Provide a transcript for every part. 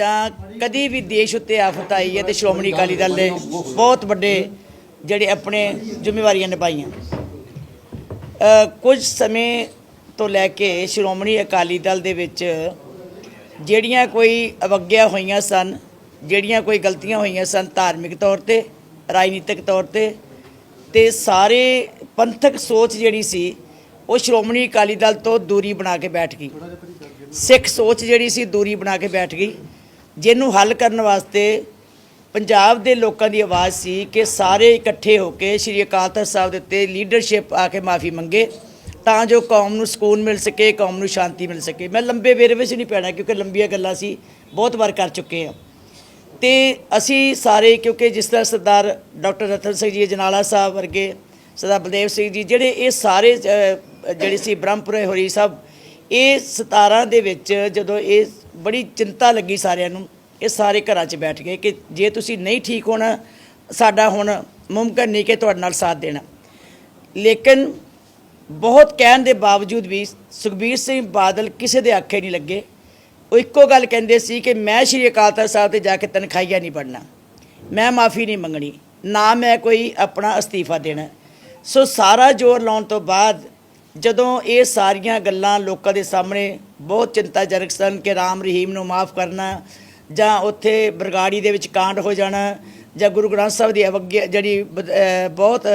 ਜਾਂ ਕਦੀ ਵੀ ਦੇਸ਼ ਉੱਤੇ ਆਫਤ ਆਈ ਹੈ ਤੇ ਸ਼੍ਰੋਮਣੀ ਅਕਾਲੀ ਦਲ ਨੇ ਬਹੁਤ ਵੱਡੇ ਜਿਹੜੇ ਆਪਣੇ ਜ਼ਿੰਮੇਵਾਰੀਆਂ ਨਿਭਾਈਆਂ। ਕੁਝ ਸਮੇਂ ਤੋਂ ਲੈ ਕੇ ਸ਼੍ਰੋਮਣੀ ਅਕਾਲੀ ਦਲ ਦੇ ਵਿੱਚ ਜਿਹੜੀਆਂ ਕੋਈ ਅਵਗਿਆ ਹੋਈਆਂ ਸਨ, ਜਿਹੜੀਆਂ ਕੋਈ ਗਲਤੀਆਂ ਹੋਈਆਂ ਸਨ ਧਾਰਮਿਕ ਤੌਰ ਤੇ, ਰਾਜਨੀਤਿਕ ਤੌਰ ਤੇ ਤੇ ਸਾਰੇ ਪੰਥਕ ਸੋਚ ਜਿਹੜੀ ਸੀ, ਉਹ ਸ਼੍ਰੋਮਣੀ ਅਕਾਲੀ ਦਲ ਤੋਂ ਦੂਰੀ ਬਣਾ ਕੇ ਬੈਠ ਗਈ। ਸਿੱਖ ਸੋਚ ਜਿਹੜੀ ਸੀ, ਦੂਰੀ ਬਣਾ ਕੇ ਬੈਠ ਗਈ। ਜਿਹਨੂੰ ਹੱਲ ਕਰਨ ਵਾਸਤੇ ਪੰਜਾਬ ਦੇ ਲੋਕਾਂ ਦੀ ਆਵਾਜ਼ ਸੀ ਕਿ ਸਾਰੇ ਇਕੱਠੇ ਹੋ ਕੇ ਸ੍ਰੀ ਅਕਾਲ ਤਖਤ ਸਾਹਿਬ ਦੇ ਉੱਤੇ ਲੀਡਰਸ਼ਿਪ ਆ ਕੇ ਮਾਫੀ ਮੰਗੇ, ਤਾਂ ਜੋ ਕੌਮ ਨੂੰ ਸਕੂਨ ਮਿਲ ਸਕੇ, ਕੌਮ ਨੂੰ ਸ਼ਾਂਤੀ ਮਿਲ ਸਕੇ। ਮੈਂ ਲੰਬੇ ਵੇਰਵੇ 'ਚ ਨਹੀਂ ਪੈਣਾ, ਕਿਉਂਕਿ ਲੰਬੀਆਂ ਗੱਲਾਂ ਸੀ, ਬਹੁਤ ਵਾਰ ਕਰ ਚੁੱਕੇ ਹਾਂ। ਤੇ ਅਸੀਂ ਸਾਰੇ, ਕਿਉਂਕਿ ਜਿਸ ਤਰ੍ਹਾਂ ਸਰਦਾਰ ਡਾਕਟਰ ਰਤਨ ਸਿੰਘ ਜੀ, ਜਨਾਲਾ ਸਾਹਿਬ ਵਰਗੇ ਸਰਦਾਰ ਬਲਦੇਵ ਸਿੰਘ ਜੀ, ਜਿਹੜੇ ਇਹ ਸਾਰੇ ਜਿਹੜੇ ਸੀ ਬ੍ਰਹਮਪੁਰੇ ਹੋਰੀ ਸਾਹਿਬ, ਇਹ 17 ਦੇ ਵਿੱਚ ਜਦੋਂ ਇਹ ਬੜੀ ਚਿੰਤਾ ਲੱਗੀ ਸਾਰਿਆਂ ਨੂੰ ਇਹ ਸਾਰੇ ਘਰਾਂ 'ਚ ਬੈਠ ਗਏ ਕਿ ਜੇ ਤੁਸੀਂ ਨਹੀਂ ਠੀਕ ਹੋਣਾ, ਸਾਡਾ ਹੁਣ ਮੁਮਕਿਨ ਨਹੀਂ ਕਿ ਤੁਹਾਡੇ ਨਾਲ ਸਾਥ ਦੇਣਾ। ਲੇਕਿਨ ਬਹੁਤ ਕਹਿਣ ਦੇ ਬਾਵਜੂਦ ਵੀ ਸੁਖਬੀਰ ਸਿੰਘ ਬਾਦਲ ਕਿਸੇ ਦੇ ਆਖੇ ਨਹੀਂ ਲੱਗੇ। ਉਹ ਇੱਕੋ ਗੱਲ ਕਹਿੰਦੇ ਸੀ ਕਿ ਮੈਂ ਸ਼੍ਰੀ ਅਕਾਲ ਤਖਤ ਸਾਹਿਬ ਤੇ ਜਾ ਕੇ ਤਨਖਾਹੀਆ ਨਹੀਂ ਪੜਨਾ ਮੈਂ ਮਾਫੀ ਨਹੀਂ ਮੰਗਣੀ। ਨਾ ਮੈਂ ਕੋਈ ਆਪਣਾ ਅਸਤੀਫਾ ਦੇਣਾ। ਸੋ ਸਾਰਾ ਜ਼ੋਰ ਲਾਉਣ ਤੋਂ ਬਾਅਦ ਜਦੋਂ ਇਹ ਸਾਰੀਆਂ ਗੱਲਾਂ ਲੋਕਾਂ ਦੇ ਸਾਹਮਣੇ ਬਹੁਤ ਚਿੰਤਾਜਨਕ ਸਨ ਕਿ ਰਾਮ ਰਹੀਮ ਨੂੰ ਮਾਫ ਕਰਨਾ ਜਾਂ ਉੱਥੇ ਬਰਗਾੜੀ ਦੇ ਵਿੱਚ ਕਾਂਡ ਹੋ ਜਾਣਾ ਜਾਂ ਗੁਰੂ ਗ੍ਰੰਥ ਸਾਹਿਬ ਦੀ ਅਵਗਿਆ ਜਿਹੜੀ ਬ- ਬਹੁਤ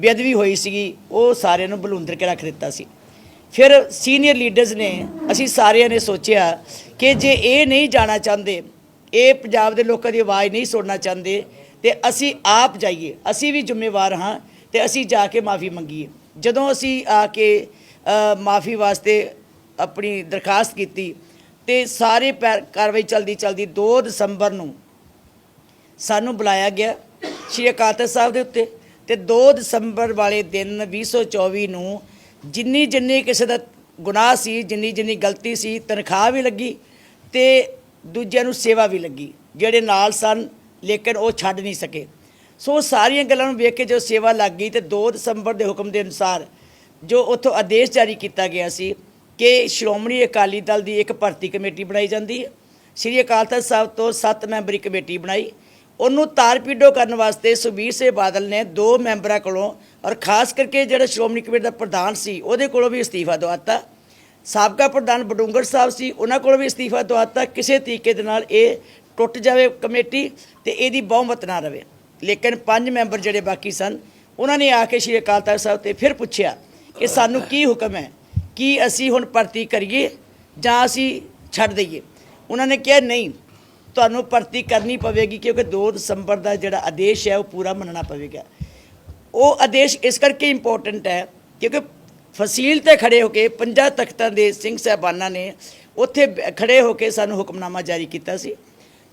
ਬੇਅਦਬੀ ਹੋਈ ਸੀਗੀ, ਉਹ ਸਾਰਿਆਂ ਨੂੰ ਬਲੂੰਦਰ ਕੇ ਰੱਖ ਦਿੱਤਾ ਸੀ। ਫਿਰ ਸੀਨੀਅਰ ਲੀਡਰਸ ਨੇ, ਅਸੀਂ ਸਾਰਿਆਂ ਨੇ ਸੋਚਿਆ ਕਿ ਜੇ ਇਹ ਨਹੀਂ ਜਾਣਾ ਚਾਹੁੰਦੇ, ਇਹ ਪੰਜਾਬ ਦੇ ਲੋਕਾਂ ਦੀ ਆਵਾਜ਼ ਨਹੀਂ ਸੁਣਨਾ ਚਾਹੁੰਦੇ, ਤੇ ਅਸੀਂ ਆਪ ਜਾਈਏ, ਅਸੀਂ ਵੀ ਜ਼ਿੰਮੇਵਾਰ ਹਾਂ ਤੇ ਅਸੀਂ ਜਾ ਕੇ ਮਾਫੀ ਮੰਗੀਏ। ਜਦੋਂ ਅਸੀਂ ਆ ਕੇ ਮਾਫੀ ਵਾਸਤੇ ਆਪਣੀ ਦਰਖਾਸਤ ਕੀਤੀ ਤੇ ਸਾਰੇ ਪੈ- ਕਾਰਵਾਈ ਚਲਦੀ ਚਲਦੀ 2 ਦਸੰਬਰ ਨੂੰ ਸਾਨੂੰ ਬੁਲਾਇਆ ਗਿਆ ਸ਼੍ਰੀ ਅਕਾਲ ਤਖਤ ਸਾਹਿਬ ਦੇ ਉੱਤੇ ਤੇ 2 ਦਸੰਬਰ ਵਾਲੇ ਦਿਨ 2024 ਨੂੰ ਜਿੰਨੀ ਜਿੰਨੀ ਕਿਸੇ ਦਾ ਗੁਨਾਹ ਸੀ, ਜਿੰਨੀ ਜਿੰਨੀ ਗਲਤੀ ਸੀ, ਤਨਖਾਹ ਵੀ ਲੱਗੀ ਤੇ ਦੂਜਿਆਂ ਨੂੰ ਸੇਵਾ ਵੀ ਲੱਗੀ, ਜਿਹੜੇ ਨਾਲ ਸਨ ਲੇਕਿਨ ਉਹ ਛੱਡ ਨਹੀਂ ਸਕੇ। ਸੋ ਸਾਰੀਆਂ ਗੱਲਾਂ ਨੂੰ ਵੇਖ ਕੇ ਜੋ ਸੇਵਾ ਲੱਗ ਗਈ ਤੇ 2 ਦਸੰਬਰ ਦੇ ਹੁਕਮ ਦੇ ਅਨੁਸਾਰ ਜੋ ਉੱਥੋਂ ਆਦੇਸ਼ ਜਾਰੀ ਕੀਤਾ ਗਿਆ ਸੀ ਕਿ ਸ਼੍ਰੋਮਣੀ ਅਕਾਲੀ ਦਲ ਦੀ ਇੱਕ ਭਰਤੀ ਕਮੇਟੀ ਬਣਾਈ ਜਾਂਦੀ ਹੈ। ਸ਼੍ਰੀ ਅਕਾਲ ਤਖਤ ਸਾਹਿਬ ਤੋਂ 7 ਮੈਂਬਰੀ ਕਮੇਟੀ ਬਣਾਈ। ਉਹਨੂੰ ਤਾਰਪੀਡੋ ਕਰਨ ਵਾਸਤੇ ਸੁਬੀਰ ਸਿੰਘ ਬਾਦਲ ਨੇ ਦੋ ਮੈਂਬਰਾਂ ਕੋਲੋਂ ਔਰ ਖਾਸ ਕਰਕੇ ਜਿਹੜਾ ਸ਼੍ਰੋਮਣੀ ਕਮੇਟੀ ਦਾ ਪ੍ਰਧਾਨ ਸੀ, ਉਹਦੇ ਕੋਲੋਂ ਵੀ ਅਸਤੀਫਾ ਦਵਾਤਾ। ਸਾਬਕਾ ਪ੍ਰਧਾਨ ਬਡੂੰਗਰ ਸਾਹਿਬ ਸੀ, ਉਹਨਾਂ ਕੋਲੋਂ ਵੀ ਅਸਤੀਫਾ ਦਵਾਤਾ। ਕਿਸੇ ਤਰੀਕੇ ਦੇ ਨਾਲ ਇਹ ਟੁੱਟ ਜਾਵੇ ਕਮੇਟੀ ਤੇ ਇਹਦੀ ਬਹੁਮਤ ਨਾ ਰਵੇ। ਲੇਕਿਨ ਪੰਜ ਮੈਂਬਰ ਜਿਹੜੇ ਬਾਕੀ ਸਨ, ਉਹਨਾਂ ਨੇ ਆ ਕੇ ਸ਼੍ਰੀ ਅਕਾਲ ਤਖਤ ਸਾਹਿਬ ਤੇ ਫਿਰ ਪੁੱਛਿਆ ਕਿ ਸਾਨੂੰ ਕੀ ਹੁਕਮ ਹੈ? ਕੀ ਅਸੀਂ ਹੁਣ ਭਰਤੀ ਕਰੀਏ ਜਾਂ ਅਸੀਂ ਛੱਡ ਦਈਏ? ਉਹਨਾਂ ਨੇ ਕਿਹਾ, ਨਹੀਂ, ਤੁਹਾਨੂੰ ਭਰਤੀ ਕਰਨੀ ਪਵੇਗੀ ਕਿਉਂਕਿ 2 ਦਸੰਬਰ ਦਾ ਜਿਹੜਾ ਆਦੇਸ਼ ਹੈ, ਉਹ ਪੂਰਾ ਮੰਨਣਾ ਪਵੇਗਾ। ਉਹ ਆਦੇਸ਼ ਇਸ ਕਰਕੇ ਇੰਪੋਰਟੈਂਟ ਹੈ ਕਿਉਂਕਿ ਫਸੀਲ ਤੇ ਖੜੇ ਹੋ ਕੇ ਪੰਜਾਂ ਤਖਤਾਂ ਦੇ ਸਿੰਘ ਸਾਹਿਬਾਨਾਂ ਨੇ ਉੱਥੇ ਬ- ਖੜੇ ਹੋ ਕੇ ਸਾਨੂੰ ਹੁਕਮਨਾਮਾ ਜਾਰੀ ਕੀਤਾ ਸੀ।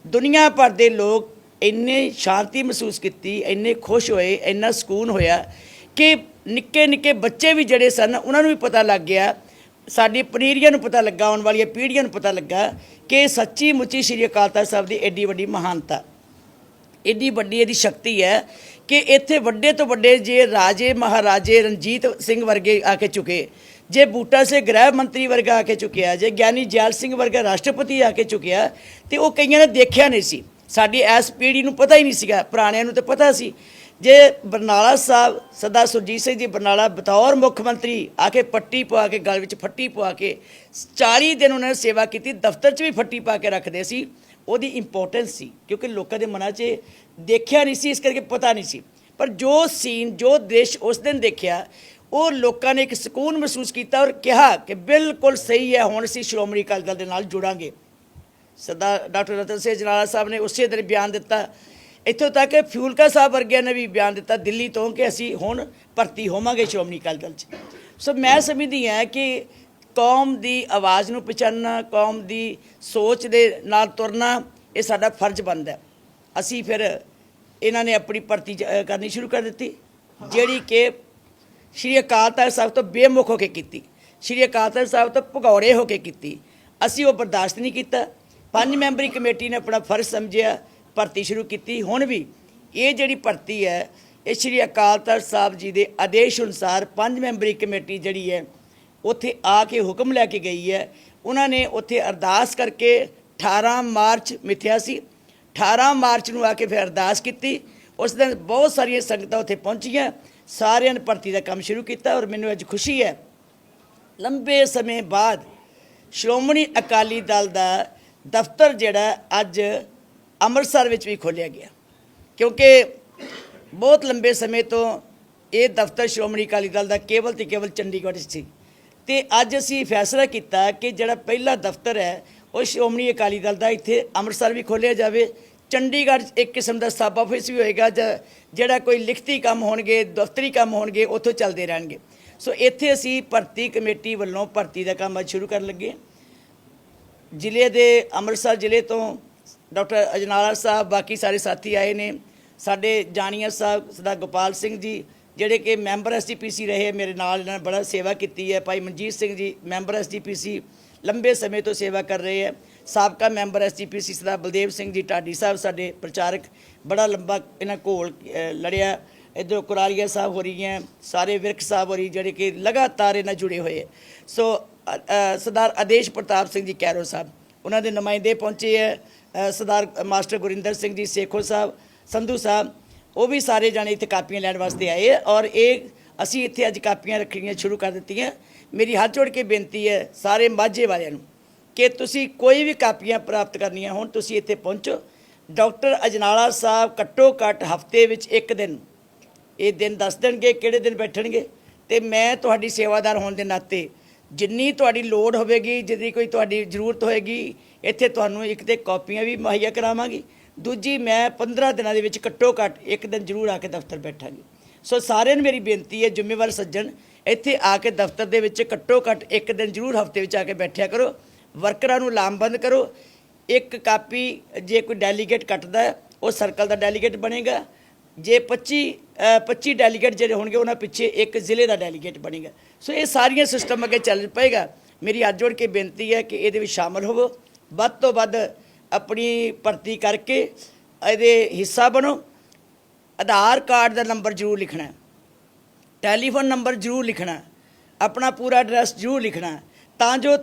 ਦੁਨੀਆ ਭਰ ਦੇ ਲੋਕ ਇੰਨੇ ਸ਼ਾਂਤੀ ਮਹਿਸੂਸ ਕੀਤੀ, ਇੰਨੇ ਖੁਸ਼ ਹੋਏ, ਇੰਨਾ ਸਕੂਨ ਹੋਇਆ ਕਿ ਨਿੱਕੇ ਨਿੱਕੇ ਬੱਚੇ ਵੀ ਜਿਹੜੇ ਸਨ, ਉਹਨਾਂ ਨੂੰ ਵੀ ਪਤਾ ਲੱਗ ਗਿਆ। ਸਾਡੀ ਪਨੀਰੀਆਂ ਨੂੰ ਪਤਾ ਲੱਗਾ, ਆਉਣ ਵਾਲੀਆਂ ਪੀੜ੍ਹੀਆਂ ਨੂੰ ਪਤਾ ਲੱਗਾ ਕਿ ਸੱਚੀ ਮੁੱਚੀ ਸ਼੍ਰੀ ਅਕਾਲ ਤਖਤ ਸਾਹਿਬ ਦੀ ਐਡੀ ਵੱਡੀ ਮਹਾਨਤਾ। ਏਡੀ ਵੱਡੀ ਇਹਦੀ ਸ਼ਕਤੀ ਹੈ ਕਿ ਇੱਥੇ ਵੱਡੇ ਤੋਂ ਵੱਡੇ ਜੇ ਰਾਜੇ, ਮਹਾਰਾਜੇ ਰਣਜੀਤ ਸਿੰਘ ਵਰਗੇ ਆ ਕੇ ਚੁਕੇ ਜੇ ਬੂਟਾ ਸੇ ਗ੍ਰਹਿ ਮੰਤਰੀ ਵਰਗਾ ਆ ਕੇ ਚੁੱਕਿਆ ਜੇ ਗਿਆਨੀ ਜੈਲ ਸਿੰਘ ਵਰਗਾ ਰਾਸ਼ਟਰਪਤੀ ਆ ਕੇ ਚੁੱਕਿਆ ਤੇ ਉਹ ਕਈਆਂ ਨੇ ਦੇਖਿਆ ਨਹੀਂ ਸੀ। ਸਾਡੀ ਐਸ ਪੀੜ੍ਹੀ ਨੂੰ ਪਤਾ ਹੀ ਨਹੀਂ ਸੀਗਾ, ਪੁਰਾਣਿਆਂ ਨੂੰ ਤਾਂ ਪਤਾ ਸੀ। ਜੇ ਬਰਨਾਲਾ ਸਾਹਿਬ ਸਰਦਾਰ ਸੁਰਜੀਤ ਸਿੰਘ ਜੀ ਬਰਨਾਲਾ, ਬਤੌਰ ਮੁੱਖ ਮੰਤਰੀ, ਆ ਕੇ ਪੱਟੀ ਪਵਾ ਕੇ, ਗਲ ਵਿੱਚ ਫੱਟੀ ਪਵਾ ਕੇ 40 ਦਿਨ ਉਹਨਾਂ ਨੇ ਸੇਵਾ ਕੀਤੀ, ਦਫ਼ਤਰ 'ਚ ਵੀ ਫੱਟੀ ਪਾ ਕੇ ਰੱਖਦੇ ਸੀ, ਉਹਦੀ ਇੰਪੋਰਟੈਂਸ ਸੀ, ਕਿਉਂਕਿ ਲੋਕਾਂ ਦੇ ਮਨਾਂ 'ਚ ਦੇਖਿਆ ਨਹੀਂ ਸੀ, ਇਸ ਕਰਕੇ ਪਤਾ ਨਹੀਂ ਸੀ। ਪਰ ਜੋ ਸੀਨ, ਜੋ ਦੇਸ਼ ਉਸ ਦਿਨ ਦੇਖਿਆ, ਉਹ ਲੋਕਾਂ ਨੇ ਇੱਕ ਸਕੂਨ ਮਹਿਸੂਸ ਕੀਤਾ ਔਰ ਕਿਹਾ ਕਿ ਬਿਲਕੁਲ ਸਹੀ ਹੈ, ਹੁਣ ਅਸੀਂ ਸ਼੍ਰੋਮਣੀ ਅਕਾਲੀ ਦਲ ਦੇ ਨਾਲ ਜੁੜਾਂਗੇ। ਸਰਦਾਰ ਡਾਕਟਰ ਰਤਨ ਸਿੰਘ ਜਨਾਲਾ ਸਾਹਿਬ ਨੇ ਉਸੇ ਦਿਨ ਬਿਆਨ ਦਿੱਤਾ। ਇੱਥੋਂ ਤੱਕ ਕਿ ਫਿਊਲਕਾ ਸਾਹਿਬ ਵਰਗਿਆਂ ਨੇ ਵੀ ਬਿਆਨ ਦਿੱਤਾ ਦਿੱਲੀ ਤੋਂ ਕਿ ਅਸੀਂ ਹੁਣ ਭਰਤੀ ਹੋਵਾਂਗੇ ਸ਼੍ਰੋਮਣੀ ਅਕਾਲੀ ਦਲ 'ਚ। ਸੋ ਮੈਂ ਸਮਝਦੀ ਹਾਂ ਕਿ ਕੌਮ ਦੀ ਆਵਾਜ਼ ਨੂੰ ਪਛਾਣਨਾ, ਕੌਮ ਦੀ ਸੋਚ ਦੇ ਨਾਲ ਤੁਰਨਾ, ਇਹ ਸਾਡਾ ਫਰਜ਼ ਬਣਦਾ ਅਸੀਂ ਫਿਰ ਇਹਨਾਂ ਨੇ ਆਪਣੀ ਭਰਤੀ ਜ- ਕਰਨੀ ਸ਼ੁਰੂ ਕਰ ਦਿੱਤੀ। ਜਿਹੜੀ ਕਿ ਸ਼੍ਰੀ ਅਕਾਲ ਤਖਤ ਸਾਹਿਬ ਤੋਂ ਬੇਮੁਖ ਹੋ ਕੇ ਕੀਤੀ। ਸ਼੍ਰੀ ਅਕਾਲ ਤਖਤ ਸਾਹਿਬ ਤੋਂ ਭਗੌੜੇ ਹੋ ਕੇ ਕੀਤੀ। ਅਸੀਂ ਉਹ ਬਰਦਾਸ਼ਤ ਨਹੀਂ ਕੀਤਾ। ਪੰਜ ਮੈਂਬਰੀ ਕਮੇਟੀ ਨੇ ਆਪਣਾ ਫਰਜ਼ ਸਮਝਿਆ, ਭਰਤੀ ਸ਼ੁਰੂ ਕੀਤੀ। ਹੁਣ ਵੀ ਇਹ ਜਿਹੜੀ ਭਰਤੀ ਹੈ, ਇਹ ਸ਼੍ਰੀ ਅਕਾਲ ਤਖਤ ਸਾਹਿਬ ਜੀ ਦੇ ਆਦੇਸ਼ ਅਨੁਸਾਰ ਪੰਜ ਮੈਂਬਰੀ ਕਮੇਟੀ ਜਿਹੜੀ ਹੈ, ਉੱਥੇ ਆ ਕੇ ਹੁਕਮ ਲੈ ਕੇ ਗਈ ਹੈ। ਉਹਨਾਂ ਨੇ ਉੱਥੇ ਅਰਦਾਸ ਕਰਕੇ 18 ਮਾਰਚ ਮਿਥਿਆ ਸੀ। 18 ਮਾਰਚ ਨੂੰ ਆ ਕੇ ਫਿਰ ਅਰਦਾਸ ਕੀਤੀ। ਉਸ ਦਿਨ ਬਹੁਤ ਸਾਰੀਆਂ ਸੰਗਤਾਂ ਉੱਥੇ ਪਹੁੰਚੀਆਂ। ਸਾਰਿਆਂ ਨੇ ਭਰਤੀ ਦਾ ਕੰਮ ਸ਼ੁਰੂ ਕੀਤਾ ਔਰ ਮੈਨੂੰ ਅੱਜ ਖੁਸ਼ੀ ਹੈ। ਲੰਬੇ ਸਮੇਂ ਬਾਅਦ ਸ਼੍ਰੋਮਣੀ ਅਕਾਲੀ ਦਲ ਦਾ ਦਫ਼ਤਰ ਜਿਹੜਾ ਅੱਜ ਅੰਮ੍ਰਿਤਸਰ ਵਿੱਚ ਵੀ ਖੋਲ੍ਹਿਆ ਗਿਆ। ਕਿਉਂਕਿ ਬਹੁਤ ਲੰਬੇ ਸਮੇਂ ਤੋਂ ਇਹ ਦਫ਼ਤਰ ਸ਼੍ਰੋਮਣੀ ਅਕਾਲੀ ਦਲ ਦਾ ਕੇਵਲ ਤੇ ਕੇਵਲ ਚੰਡੀਗੜ੍ਹ 'ਚ ਸੀ। ਤੇ ਅੱਜ ਅਸੀਂ ਫੈਸਲਾ ਕੀਤਾ ਕਿ ਜਿਹੜਾ ਪਹਿਲਾ ਦਫ਼ਤਰ ਹੈ, ਉਹ ਸ਼੍ਰੋਮਣੀ ਅਕਾਲੀ ਦਲ ਦਾ ਇੱਥੇ ਅੰਮ੍ਰਿਤਸਰ ਵੀ ਖੋਲ੍ਹਿਆ ਜਾਵੇ। ਚੰਡੀਗੜ੍ਹ 'ਚ ਇੱਕ ਕਿਸਮ ਦਾ ਸਬ ਆਫਿਸ ਵੀ ਹੋਏਗਾ, ਜਾਂ ਜਿਹੜਾ ਕੋਈ ਲਿਖਤੀ ਕੰਮ ਹੋਣਗੇ, ਦਫ਼ਤਰੀ ਕੰਮ ਹੋਣਗੇ, ਉੱਥੋਂ ਚੱਲਦੇ ਰਹਿਣਗੇ। ਸੋ ਇੱਥੇ ਅਸੀਂ ਭਰਤੀ ਕਮੇਟੀ ਵੱਲੋਂ ਭਰਤੀ ਦਾ ਕੰਮ ਅੱਜ ਸ਼ੁਰੂ ਕਰਨ ਲੱਗੇ ਜ਼ਿਲ੍ਹੇ ਦੇ ਅੰਮ੍ਰਿਤਸਰ ਜ਼ਿਲ੍ਹੇ ਤੋਂ ਡਾਕਟਰ ਅਜਨਾਲਾ ਸਾਹਿਬ, ਬਾਕੀ ਸਾਰੇ ਸਾਥੀ ਆਏ ਨੇ। ਸਾਡੇ ਜਾਨੀਆ ਸਾਹਿਬ, ਸਰਦਾਰ ਗੋਪਾਲ ਸਿੰਘ ਜੀ, ਜਿਹੜੇ ਕਿ ਮੈਂਬਰ ਐਸਜੀਪੀਸੀ ਰਹੇ, ਮੇਰੇ ਨਾਲ ਇਹਨਾਂ ਨੇ ਬੜਾ ਸੇਵਾ ਕੀਤੀ ਹੈ। ਭਾਈ ਮਨਜੀਤ ਸਿੰਘ ਜੀ, ਮੈਂਬਰ ਐਸਜੀਪੀਸੀ ਲੰਬੇ ਸਮੇਂ ਤੋਂ ਸੇਵਾ ਕਰ ਰਹੇ ਹੈ। ਸਾਬਕਾ ਮੈਂਬਰ ਐਸਜੀਪੀਸੀ ਸਰਦਾਰ ਬਲਦੇਵ ਸਿੰਘ ਜੀ, ਢਾਡੀ ਸਾਹਿਬ ਸਾਡੇ ਪ੍ਰਚਾਰਕ, ਬੜਾ ਲੰਬਾ ਇਹਨਾਂ ਘੋਲ ਲੜਿਆ। ਇੱਧਰੋਂ ਕੁਰਾਲੀਆ ਸਾਹਿਬ ਹੋ ਰਹੀ ਹੈ, ਸਾਰੇ ਵਿਰਕ ਸਾਹਿਬ ਹੋ ਰਹੀ ਜਿਹੜੇ ਕਿ ਲਗਾਤਾਰ ਇਹਨਾਂ ਜੁੜੇ ਹੋਏ ਸੋ ਸਰਦਾਰ ਆਦੇਸ਼ ਪ੍ਰਤਾਪ ਸਿੰਘ ਜੀ ਕੈਰੋ ਸਾਹਿਬ। ਉਹਨਾਂ ਦੇ ਨੁਮਾਇੰਦੇ ਪਹੁੰਚੇ ਹੈ ਸਰਦਾਰ ਮਾਸਟਰ ਗੁਰਿੰਦਰ ਸਿੰਘ ਜੀ ਸੇਖੋ ਸਾਹਿਬ, ਸੰਧੂ ਸਾਹਿਬ, ਉਹ ਵੀ ਸਾਰੇ ਜਾਣੇ ਇੱਥੇ ਕਾਪੀਆਂ ਲੈਣ ਵਾਸਤੇ ਆਏ ਹੈ ਔਰ ਇਹ ਅਸੀਂ ਇੱਥੇ ਅੱਜ ਕਾਪੀਆਂ ਰੱਖਣੀਆਂ ਸ਼ੁਰੂ ਕਰ ਦਿੱਤੀਆਂ। ਮੇਰੀ ਹੱਥ ਜੋੜ ਕੇ ਬੇਨਤੀ ਹੈ ਸਾਰੇ ਮਾਝੇ ਵਾਲਿਆਂ ਨੂੰ ਕਿ ਤੁਸੀਂ ਕੋਈ ਵੀ ਕਾਪੀਆਂ ਪ੍ਰਾਪਤ ਕਰਨੀਆਂ ਹੋਣ, ਤੁਸੀਂ ਇੱਥੇ ਪਹੁੰਚੋ। ਡਾਕਟਰ ਅਜਨਾਲਾ ਸਾਹਿਬ ਘੱਟੋ ਘੱਟ ਹਫ਼ਤੇ ਵਿੱਚ ਇੱਕ ਦਿਨ। ਇਹ ਦਿਨ ਦੱਸ ਦੇਣਗੇ, ਕਿਹੜੇ ਦਿਨ ਬੈਠਣਗੇ? ਤੇ ਮੈਂ ਤੁਹਾਡੀ ਸੇਵਾਦਾਰ ਹੋਣ ਦੇ ਨਾਤੇ ਜਿੰਨੀ ਤੁਹਾਡੀ ਲੋੜ ਹੋਵੇਗੀ ਜਿਹਦੀ ਕੋਈ ਤੁਹਾਡੀ ਜ਼ਰੂਰਤ ਹੋਏਗੀ ਇੱਥੇ ਤੁਹਾਨੂੰ ਇੱਕ ਤੇ ਕਾਪੀਆਂ ਵੀ ਮੁਹੱਈਆ ਕਰਾਵਾਂਗੀ। ਦੂਜੀ ਮੈਂ 15 ਦਿਨਾਂ ਦੇ ਵਿੱਚ ਘੱਟੋ ਘੱਟ ਇੱਕ ਦਿਨ ਜ਼ਰੂਰ ਆ ਕੇ ਦਫ਼ਤਰ ਬੈਠਾਂਗੀ। ਸੋ ਸਾਰਿਆਂ ਨੂੰ ਮੇਰੀ ਬੇਨਤੀ ਹੈ ਜ਼ਿੰਮੇਵਾਰ ਸੱਜਣ ਇੱਥੇ ਆ ਕੇ ਦਫ਼ਤਰ ਦੇ ਵਿੱਚ ਘੱਟੋ ਘੱਟ ਇੱਕ ਦਿਨ ਜ਼ਰੂਰ ਹਫ਼ਤੇ ਵਿੱਚ ਆ ਕੇ ਬੈਠਿਆ ਕਰੋ। ਵਰਕਰਾਂ ਨੂੰ ਲਾਮਬੰਦ ਕਰੋ। ਇੱਕ ਕਾਪੀ ਜੇ ਕੋਈ ਡੈਲੀਗੇਟ ਕੱਟਦਾ ਉਹ ਸਰਕਲ ਦਾ ਡੈਲੀਗੇਟ ਬਣੇਗਾ। ਜੇ 25 ਅ, 25 ਡੈਲੀਗੇਟ ਜਿਹੜੇ ਹੋਣਗੇ ਉਹਨਾਂ ਪਿੱਛੇ ਇੱਕ ਜ਼ਿਲ੍ਹੇ ਦਾ ਡੈਲੀਗੇਟ ਬਣੇਗਾ। ਸੋ ਇਹ ਸਾਰੀਆਂ ਸਿਸਟਮ ਅੱਗੇ ਚੱਲ ਪਏਗਾ। ਮੇਰੀ ਹੱਥ ਜੋੜ ਕੇ ਬੇਨਤੀ ਹੈ ਕਿ ਇਹਦੇ ਵਿੱਚ ਸ਼ਾਮਲ ਹੋਵੋ। ਵੱਧ ਤੋਂ ਵੱਧ ਆਪਣੀ ਭਰਤੀ ਕਰਕੇ ਇਹਦੇ ਹਿੱਸਾ ਬਣੋ। ਆਧਾਰ ਕਾਰਡ ਦਾ ਨੰਬਰ ਜ਼ਰੂਰ ਲਿਖਣਾ ਟੈਲੀਫੋਨ ਨੰਬਰ ਜ਼ਰੂਰ ਲਿਖਣਾ ਆਪਣਾ ਪੂਰਾ ਐਡਰੈਸ ਜ਼ਰੂਰ ਲਿਖਣਾ ਤਾਂ ਜੋ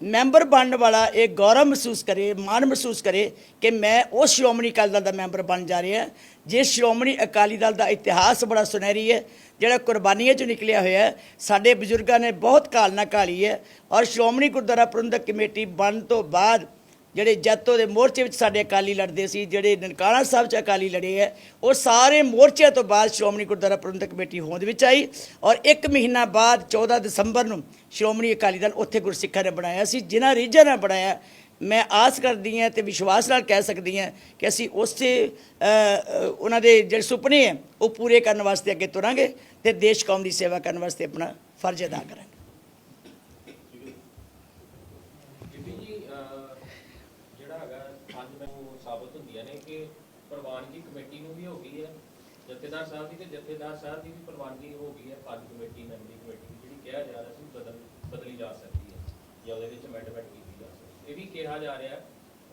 ਮੈਂਬਰ ਬਣਨ ਵਾਲਾ ਇਹ ਗੌਰਵ ਮਹਿਸੂਸ ਕਰੇ, ਮਾਣ ਮਹਿਸੂਸ ਕਰੇ ਕਿ ਮੈਂ ਉਸ ਸ਼੍ਰੋਮਣੀ ਅਕਾਲੀ ਦਲ ਦਾ ਮੈਂਬਰ ਬਣ ਜਾ ਰਿਹਾ। ਜੇ ਸ਼੍ਰੋਮਣੀ ਅਕਾਲੀ ਦਲ ਦਾ ਇਤਿਹਾਸ ਬੜਾ ਸੁਨਹਿਰੀ ਹੈ, ਜਿਹੜਾ ਕੁਰਬਾਨੀਆਂ ਚੋਂ ਨਿਕਲਿਆ ਹੋਇਆ ਹੈ, ਸਾਡੇ ਬਜ਼ੁਰਗਾਂ ਨੇ ਬਹੁਤ ਕਾਲਨਾ ਕਾਲੀ ਹੈ ਔਰ ਸ਼੍ਰੋਮਣੀ ਗੁਰਦੁਆਰਾ ਪ੍ਰਬੰਧਕ ਕਮੇਟੀ ਬਣਨ ਤੋਂ ਬਾਅਦ ਜਿਹੜੇ ਜੱਤੋ ਦੇ ਮੋਰਚੇ ਵਿੱਚ ਸਾਡੇ ਅਕਾਲੀ ਲੜਦੇ ਸੀ, ਜਿਹੜੇ ਨਨਕਾਣਾ ਸਾਹਿਬ ਚ ਅਕਾਲੀ ਲੜੇ ਹੈ, ਉਹ ਸਾਰੇ ਮੋਰਚਿਆਂ ਤੋਂ ਬਾਅਦ ਸ਼੍ਰੋਮਣੀ ਗੁਰਦੁਆਰਾ ਪ੍ਰਬੰਧਕ ਕਮੇਟੀ ਹੋਂਦ ਵਿੱਚ ਆਈ ਔਰ ਇੱਕ ਮਹੀਨਾ ਬਾਅਦ 14 ਦਸੰਬਰ ਨੂੰ ਸ਼੍ਰੋਮਣੀ ਅਕਾਲੀ ਦਲ ਉੱਥੇ ਗੁਰਸਿੱਖਾਂ ਨੇ ਬਣਾਇਆ ਸੀ, ਜਿਨ੍ਹਾਂ ਰੀਝਾਂ ਨਾਲ ਬਣਾਇਆ ਮੈਂ ਆਸ ਕਰਦੀ ਹਾਂ ਤੇ ਵਿਸ਼ਵਾਸ ਨਾਲ ਕਹਿ ਸਕਦੀ ਹਾਂ ਕਿ ਅਸੀਂ ਉਸੇ ਉਹਨਾਂ ਦੇ ਜਿਹੜੇ ਸੁਪਨੇ ਹੈ, ਉਹ ਪੂਰੇ ਕਰਨ ਵਾਸਤੇ ਅੱਗੇ ਤੁਰਾਂਗੇ ਤੇ ਦੇਸ਼ ਕੌਮ ਦੀ ਸੇਵਾ ਕਰਨ ਵਾਸਤੇ ਆਪਣਾ ਫਰਜ਼ ਅਦਾ ਕਰਾਂਗੇ। ਪ੍ਰਵਾਨਗੀ ਕਮੇਟੀ ਨੂੰ ਵੀ ਹੋ ਗਈ ਹੈ, ਜਥੇਦਾਰ ਸਾਹਿਬ ਦੀ ਤੇ ਜਥੇਦਾਰ ਸਾਹਿਬ ਦੀ ਵੀ ਪ੍ਰਵਾਨਗੀ ਹੋ ਗਈ ਹੈ ਪੰਜ ਕਮੇਟੀ ਮੈਂਬਰੀ ਕਮੇਟੀ ਜਿਹੜੀ ਕਿਹਾ ਜਾ ਰਿਹਾ ਸੀ, ਬਦਲ, ਬਦਲੀ ਜਾ ਸਕਦੀ ਹੈ, ਜਾਂ ਉਹਦੇ ਵਿੱਚ ਅਮੈਂਡਮੈਂਟ ਇਹ ਵੀ ਕਿਹਾ ਜਾ ਰਿਹਾ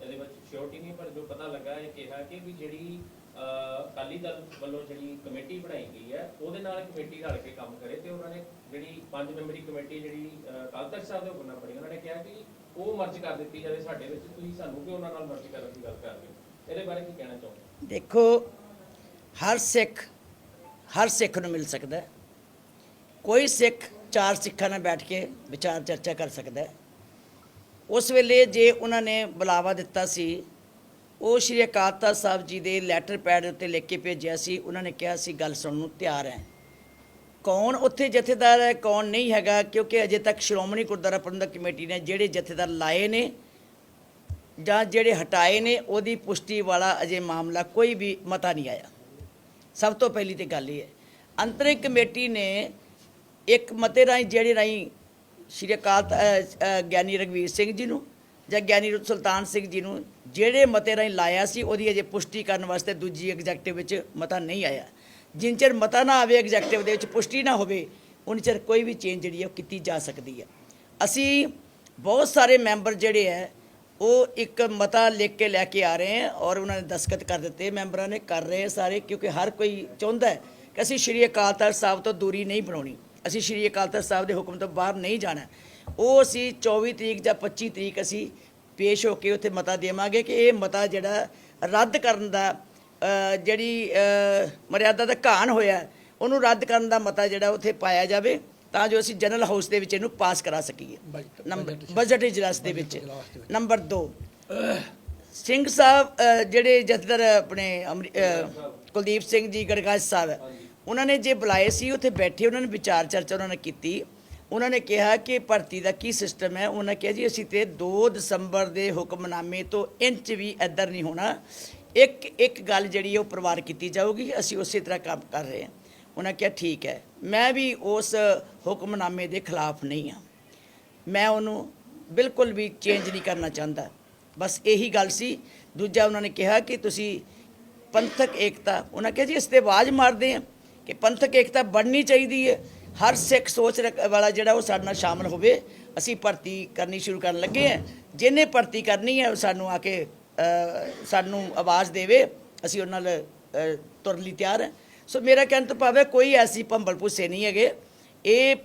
ਇਹਦੇ ਵਿੱਚ ਸ਼ੋਰਟੀ ਨਹੀਂ ਪਰ ਜੋ ਪਤਾ ਲੱਗਾ ਹੈ ਕਿਹਾ ਕਿ ਵੀ ਜਿਹੜੀ ਅਕਾਲੀ ਦਲ ਵੱਲੋਂ ਜਿਹੜੀ ਕਮੇਟੀ ਬਣਾਈ ਗਈ ਹੈ ਉਹਦੇ ਨਾਲ ਕਮੇਟੀ ਰਲ ਕੇ ਕੰਮ ਕਰੇ ਤੇ ਉਹਨਾਂ ਨੇ ਜਿਹੜੀ ਪੰਜ ਮੈਂਬਰੀ ਕਮੇਟੀ ਜਿਹੜੀ ਅਹ, ਅਕਾਲ ਸਾਹਿਬ ਦੇ ਹੁਕਮ ਨਾਲ ਉਹਨਾਂ ਨੇ ਕਿਹਾ ਕਿ ਉਹ ਮਰਜ ਕਰ ਦਿੱਤੀ ਜਾਵੇ ਸਾਡੇ ਵਿੱਚ ਤੁਸੀਂ ਸਾਨੂੰ ਕਿ ਉਹਨਾਂ ਨਾਲ ਮਰਜ ਕਰਨ ਦੀ ਗੱਲ ਕਰ ਰਹੇ ਇਹਦੇ ਬਾਰੇ ਕੀ ਕਹਿਣਾ ਚਾਹੁੰਦੇ ਦੇਖੋ ਹਰ ਸਿੱਖ ਹਰ ਸਿੱਖ ਨੂੰ ਮਿਲ ਸਕਦਾ ਕੋਈ ਸਿੱਖ ਚਾਰ ਸਿੱਖਾਂ ਨਾਲ ਬੈਠ ਕੇ ਵਿਚਾਰ ਚਰਚਾ ਕਰ ਸਕਦਾ ਹੈ। ਉਸ ਵੇਲੇ ਜੇ ਉਹਨਾਂ ਨੇ ਬੁਲਾਵਾ ਦਿੱਤਾ ਸੀ, ਉਹ ਸ਼੍ਰੀ ਅਕਾਲ ਤਖਤ ਸਾਹਿਬ ਜੀ ਦੇ ਲੈਟਰ ਪੈਡ ਉੱਤੇ ਲਿਖ ਕੇ ਭੇਜਿਆ ਸੀ, ਉਹਨਾਂ ਨੇ ਕਿਹਾ ਸੀ ਗੱਲ ਸੁਣਨ ਨੂੰ ਤਿਆਰ ਹੈ। ਕੌਣ ਉੱਥੇ ਜਥੇਦਾਰ ਹੈ, ਕੌਣ ਨਹੀਂ ਹੈਗਾ, ਕਿਉਂਕਿ ਅਜੇ ਤੱਕ ਸ਼੍ਰੋਮਣੀ ਗੁਰਦੁਆਰਾ ਪ੍ਰਬੰਧਕ ਕਮੇਟੀ ਨੇ ਜਿਹੜੇ ਜਥੇਦਾਰ ਲਾਏ ਨੇ ਜਾਂ ਜਿਹੜੇ ਹਟਾਏ ਨੇ, ਉਹਦੀ ਪੁਸ਼ਟੀ ਵਾਲਾ ਅਜੇ ਮਾਮਲਾ ਕੋਈ ਵੀ ਮਤਾ ਨਹੀਂ ਆਇਆ। ਸਭ ਤੋਂ ਪਹਿਲੀ ਤੇ ਗੱਲ ਇਹ ਹੈ, ਅੰਤਰਿਕ ਕਮੇਟੀ ਨੇ ਇੱਕ ਮਤੇ ਰਾਹੀਂ, ਜਿਹੜੇ ਰਾਹੀਂ ਸ਼੍ਰੀ ਅਕਾਲ ਤ- ਗਿਆਨੀ ਰਗਵੀਰ ਸਿੰਘ ਜੀ ਨੂੰ ਜਾਂ ਗਿਆਨੀ ਸੁਲਤਾਨ ਸਿੰਘ ਜੀ ਨੂੰ, ਜਿਹੜੇ ਮਤੇ ਰਾਹੀਂ ਲਾਇਆ ਸੀ, ਉਹਦੀ ਅਜੇ ਪੁਸ਼ਟੀ ਕਰਨ ਵਾਸਤੇ ਦੂਜੀ ਐਗਜ਼ੈਕਟਿਵ ਵਿੱਚ ਮਤਾ ਨਹੀਂ ਆਇਆ। ਜਿੰਨ ਚਿਰ ਮਤਾ ਨਾ ਆਵੇ ਐਗਜ਼ੈਕਟਿਵ ਦੇ ਵਿੱਚ, ਪੁਸ਼ਟੀ ਨਾ ਹੋਵੇ ਉਨ ਚਿਰ ਕੋਈ ਵੀ ਚੇਂਜ ਜਿਹੜੀ ਹੈ ਉਹ ਕੀਤੀ ਜਾ ਸਕਦੀ ਹੈ ਅਸੀਂ ਬਹੁਤ ਸਾਰੇ ਮੈਂਬਰ ਜਿਹੜੇ ਹੈ ਉਹ ਇੱਕ ਮਤਾ ਲਿਖ ਕੇ ਲੈ ਕੇ ਆ ਰਹੇ ਹਨ ਔਰ ਉਹਨਾਂ ਨੇ ਦਸਖਤ ਕਰ ਦਿੱਤੇ। ਮੈਂਬਰਾਂ ਨੇ ਕਰ ਰਹੇ ਸਾਰੇ, ਕਿਉਂਕਿ ਹਰ ਕੋਈ ਚਾਹੁੰਦਾ ਹੈ ਕਿ ਅਸੀਂ ਸ਼੍ਰੀ ਅਕਾਲ ਤਖਤ ਸਾਹਿਬ ਤੋਂ ਦੂਰੀ ਨਹੀਂ ਬਣਾਉਣੀ। ਅਸੀਂ ਸ਼੍ਰੀ ਅਕਾਲ ਤਖਤ ਸਾਹਿਬ ਦੇ ਹੁਕਮ ਤੋਂ ਬਾਹਰ ਨਹੀਂ ਜਾਣਾ। ਉਹ ਅਸੀਂ 24 ਤਰੀਕ ਜਾਂ 25 ਤਰੀਕ ਅਸੀਂ ਪੇਸ਼ ਹੋ ਕੇ ਉੱਥੇ ਮਤਾ ਦੇਵਾਂਗੇ ਕਿ ਇਹ ਮਤਾ ਜਿਹੜਾ ਰੱਦ ਕਰਨ ਦਾ ਜਿਹੜੀ ਮਰਿਆਦਾ ਦਾ ਘਾਣ ਹੋਇਆ ਉਹਨੂੰ ਰੱਦ ਕਰਨ ਦਾ ਮਤਾ ਜਿਹੜਾ ਉੱਥੇ ਪਾਇਆ ਜਾਵੇ ਤਾਂ ਜੋ ਅਸੀਂ ਜਨਰਲ ਹਾਊਸ ਦੇ ਵਿੱਚ ਇਹਨੂੰ ਪਾਸ ਕਰਾ ਸਕੀਏ। ਨੰਬਰ ਬਜਟ ਇਜਲਾਸ ਦੇ ਵਿੱਚ। ਨੰਬਰ 2 ਸਿੰਘ ਸਾਹਿਬ ਜਿਹੜੇ ਜਥੇਦਾਰ ਆਪਣੇ ਕੁਲਦੀਪ ਸਿੰਘ ਜੀ ਗੜਗਾਜ ਸਾਹਿਬ ਉਹਨਾਂ ਨੇ ਜੇ ਬੁਲਾਏ ਸੀ, ਉੱਥੇ ਬੈਠੇ ਉਹਨਾਂ ਨੇ ਵਿਚਾਰ ਚਰਚਾ ਉਹਨਾਂ ਨੇ ਕੀਤੀ। ਉਹਨਾਂ ਨੇ ਕਿਹਾ ਕਿ ਭਰਤੀ ਦਾ ਕੀ ਸਿਸਟਮ ਹੈ? ਉਹਨਾਂ ਕਿਹਾ ਜੀ, ਅਸੀਂ ਤੇ 2 ਦਸੰਬਰ ਦੇ ਹੁਕਮਨਾਮੇ ਤੋਂ ਇੰਚ ਵੀ ਇੱਧਰ ਨਹੀਂ ਹੋਣਾ। ਇੱਕ ਇੱਕ ਗੱਲ ਜਿਹੜੀ ਉਹ ਪਰਿਵਾਰ ਕੀਤੀ ਜਾਊਗੀ, ਅਸੀਂ ਉਸੇ ਤਰ੍ਹਾਂ ਕੰਮ ਕਰ ਰਹੇ ਹਾਂ। ਉਹਨਾਂ ਕਿਹਾ, ਠੀਕ ਹੈ, ਮੈਂ ਵੀ ਉਸ ਹੁਕਮਨਾਮੇ ਦੇ ਖਿਲਾਫ ਨਹੀਂ ਹਾਂ। ਮੈਂ ਉਹਨੂੰ ਬਿਲਕੁਲ ਵੀ ਚੇਂਜ ਨਹੀਂ ਕਰਨਾ ਚਾਹੁੰਦਾ। ਬਸ ਇਹੀ ਗੱਲ ਸੀ। ਦੂਜਾ ਉਹਨਾਂ ਨੇ ਕਿਹਾ ਕਿ ਤੁਸੀਂ ਪੰਥਕ ਏਕਤਾ, ਉਹਨਾਂ ਕਿਹਾ ਜੀ, ਇਸ ਤੇ ਆਵਾਜ਼ ਮਾਰਦੇ ਆ ਕਿ ਪੰਥਕ ਏਕਤਾ ਬਣਨੀ ਚਾਹੀਦੀ ਹੈ। ਹਰ ਸਿੱਖ ਸੋਚ ਰੱਖ- ਵਾਲਾ ਜਿਹੜਾ ਉਹ ਸਾਡੇ ਨਾਲ ਸ਼ਾਮਲ ਹੋਵੇ, ਅਸੀਂ ਭਰਤੀ ਕਰਨੀ ਸ਼ੁਰੂ ਕਰਨ ਲੱਗੇ ਆ ਜਿਹਨੇ ਭਰਤੀ ਕਰਨੀ ਹੈ, ਉਹ ਸਾਨੂੰ ਆ ਕੇ ਸਾਨੂੰ ਆਵਾਜ਼ ਦੇਵੇ। ਅਸੀਂ ਉਹਨਾਂ ਨਾਲ ਤੁਰਨ ਲਈ ਤਿਆਰ ਹੈ। ਸੋ ਮੇਰਾ ਕਹਿਣ ਤੋਂ ਭਾਵੇਂ ਕੋਈ ਐਸੀ ਭੰਬਲ ਭੁੱਸੇ ਨਹੀਂ ਹੈਗੇ। ਇਹ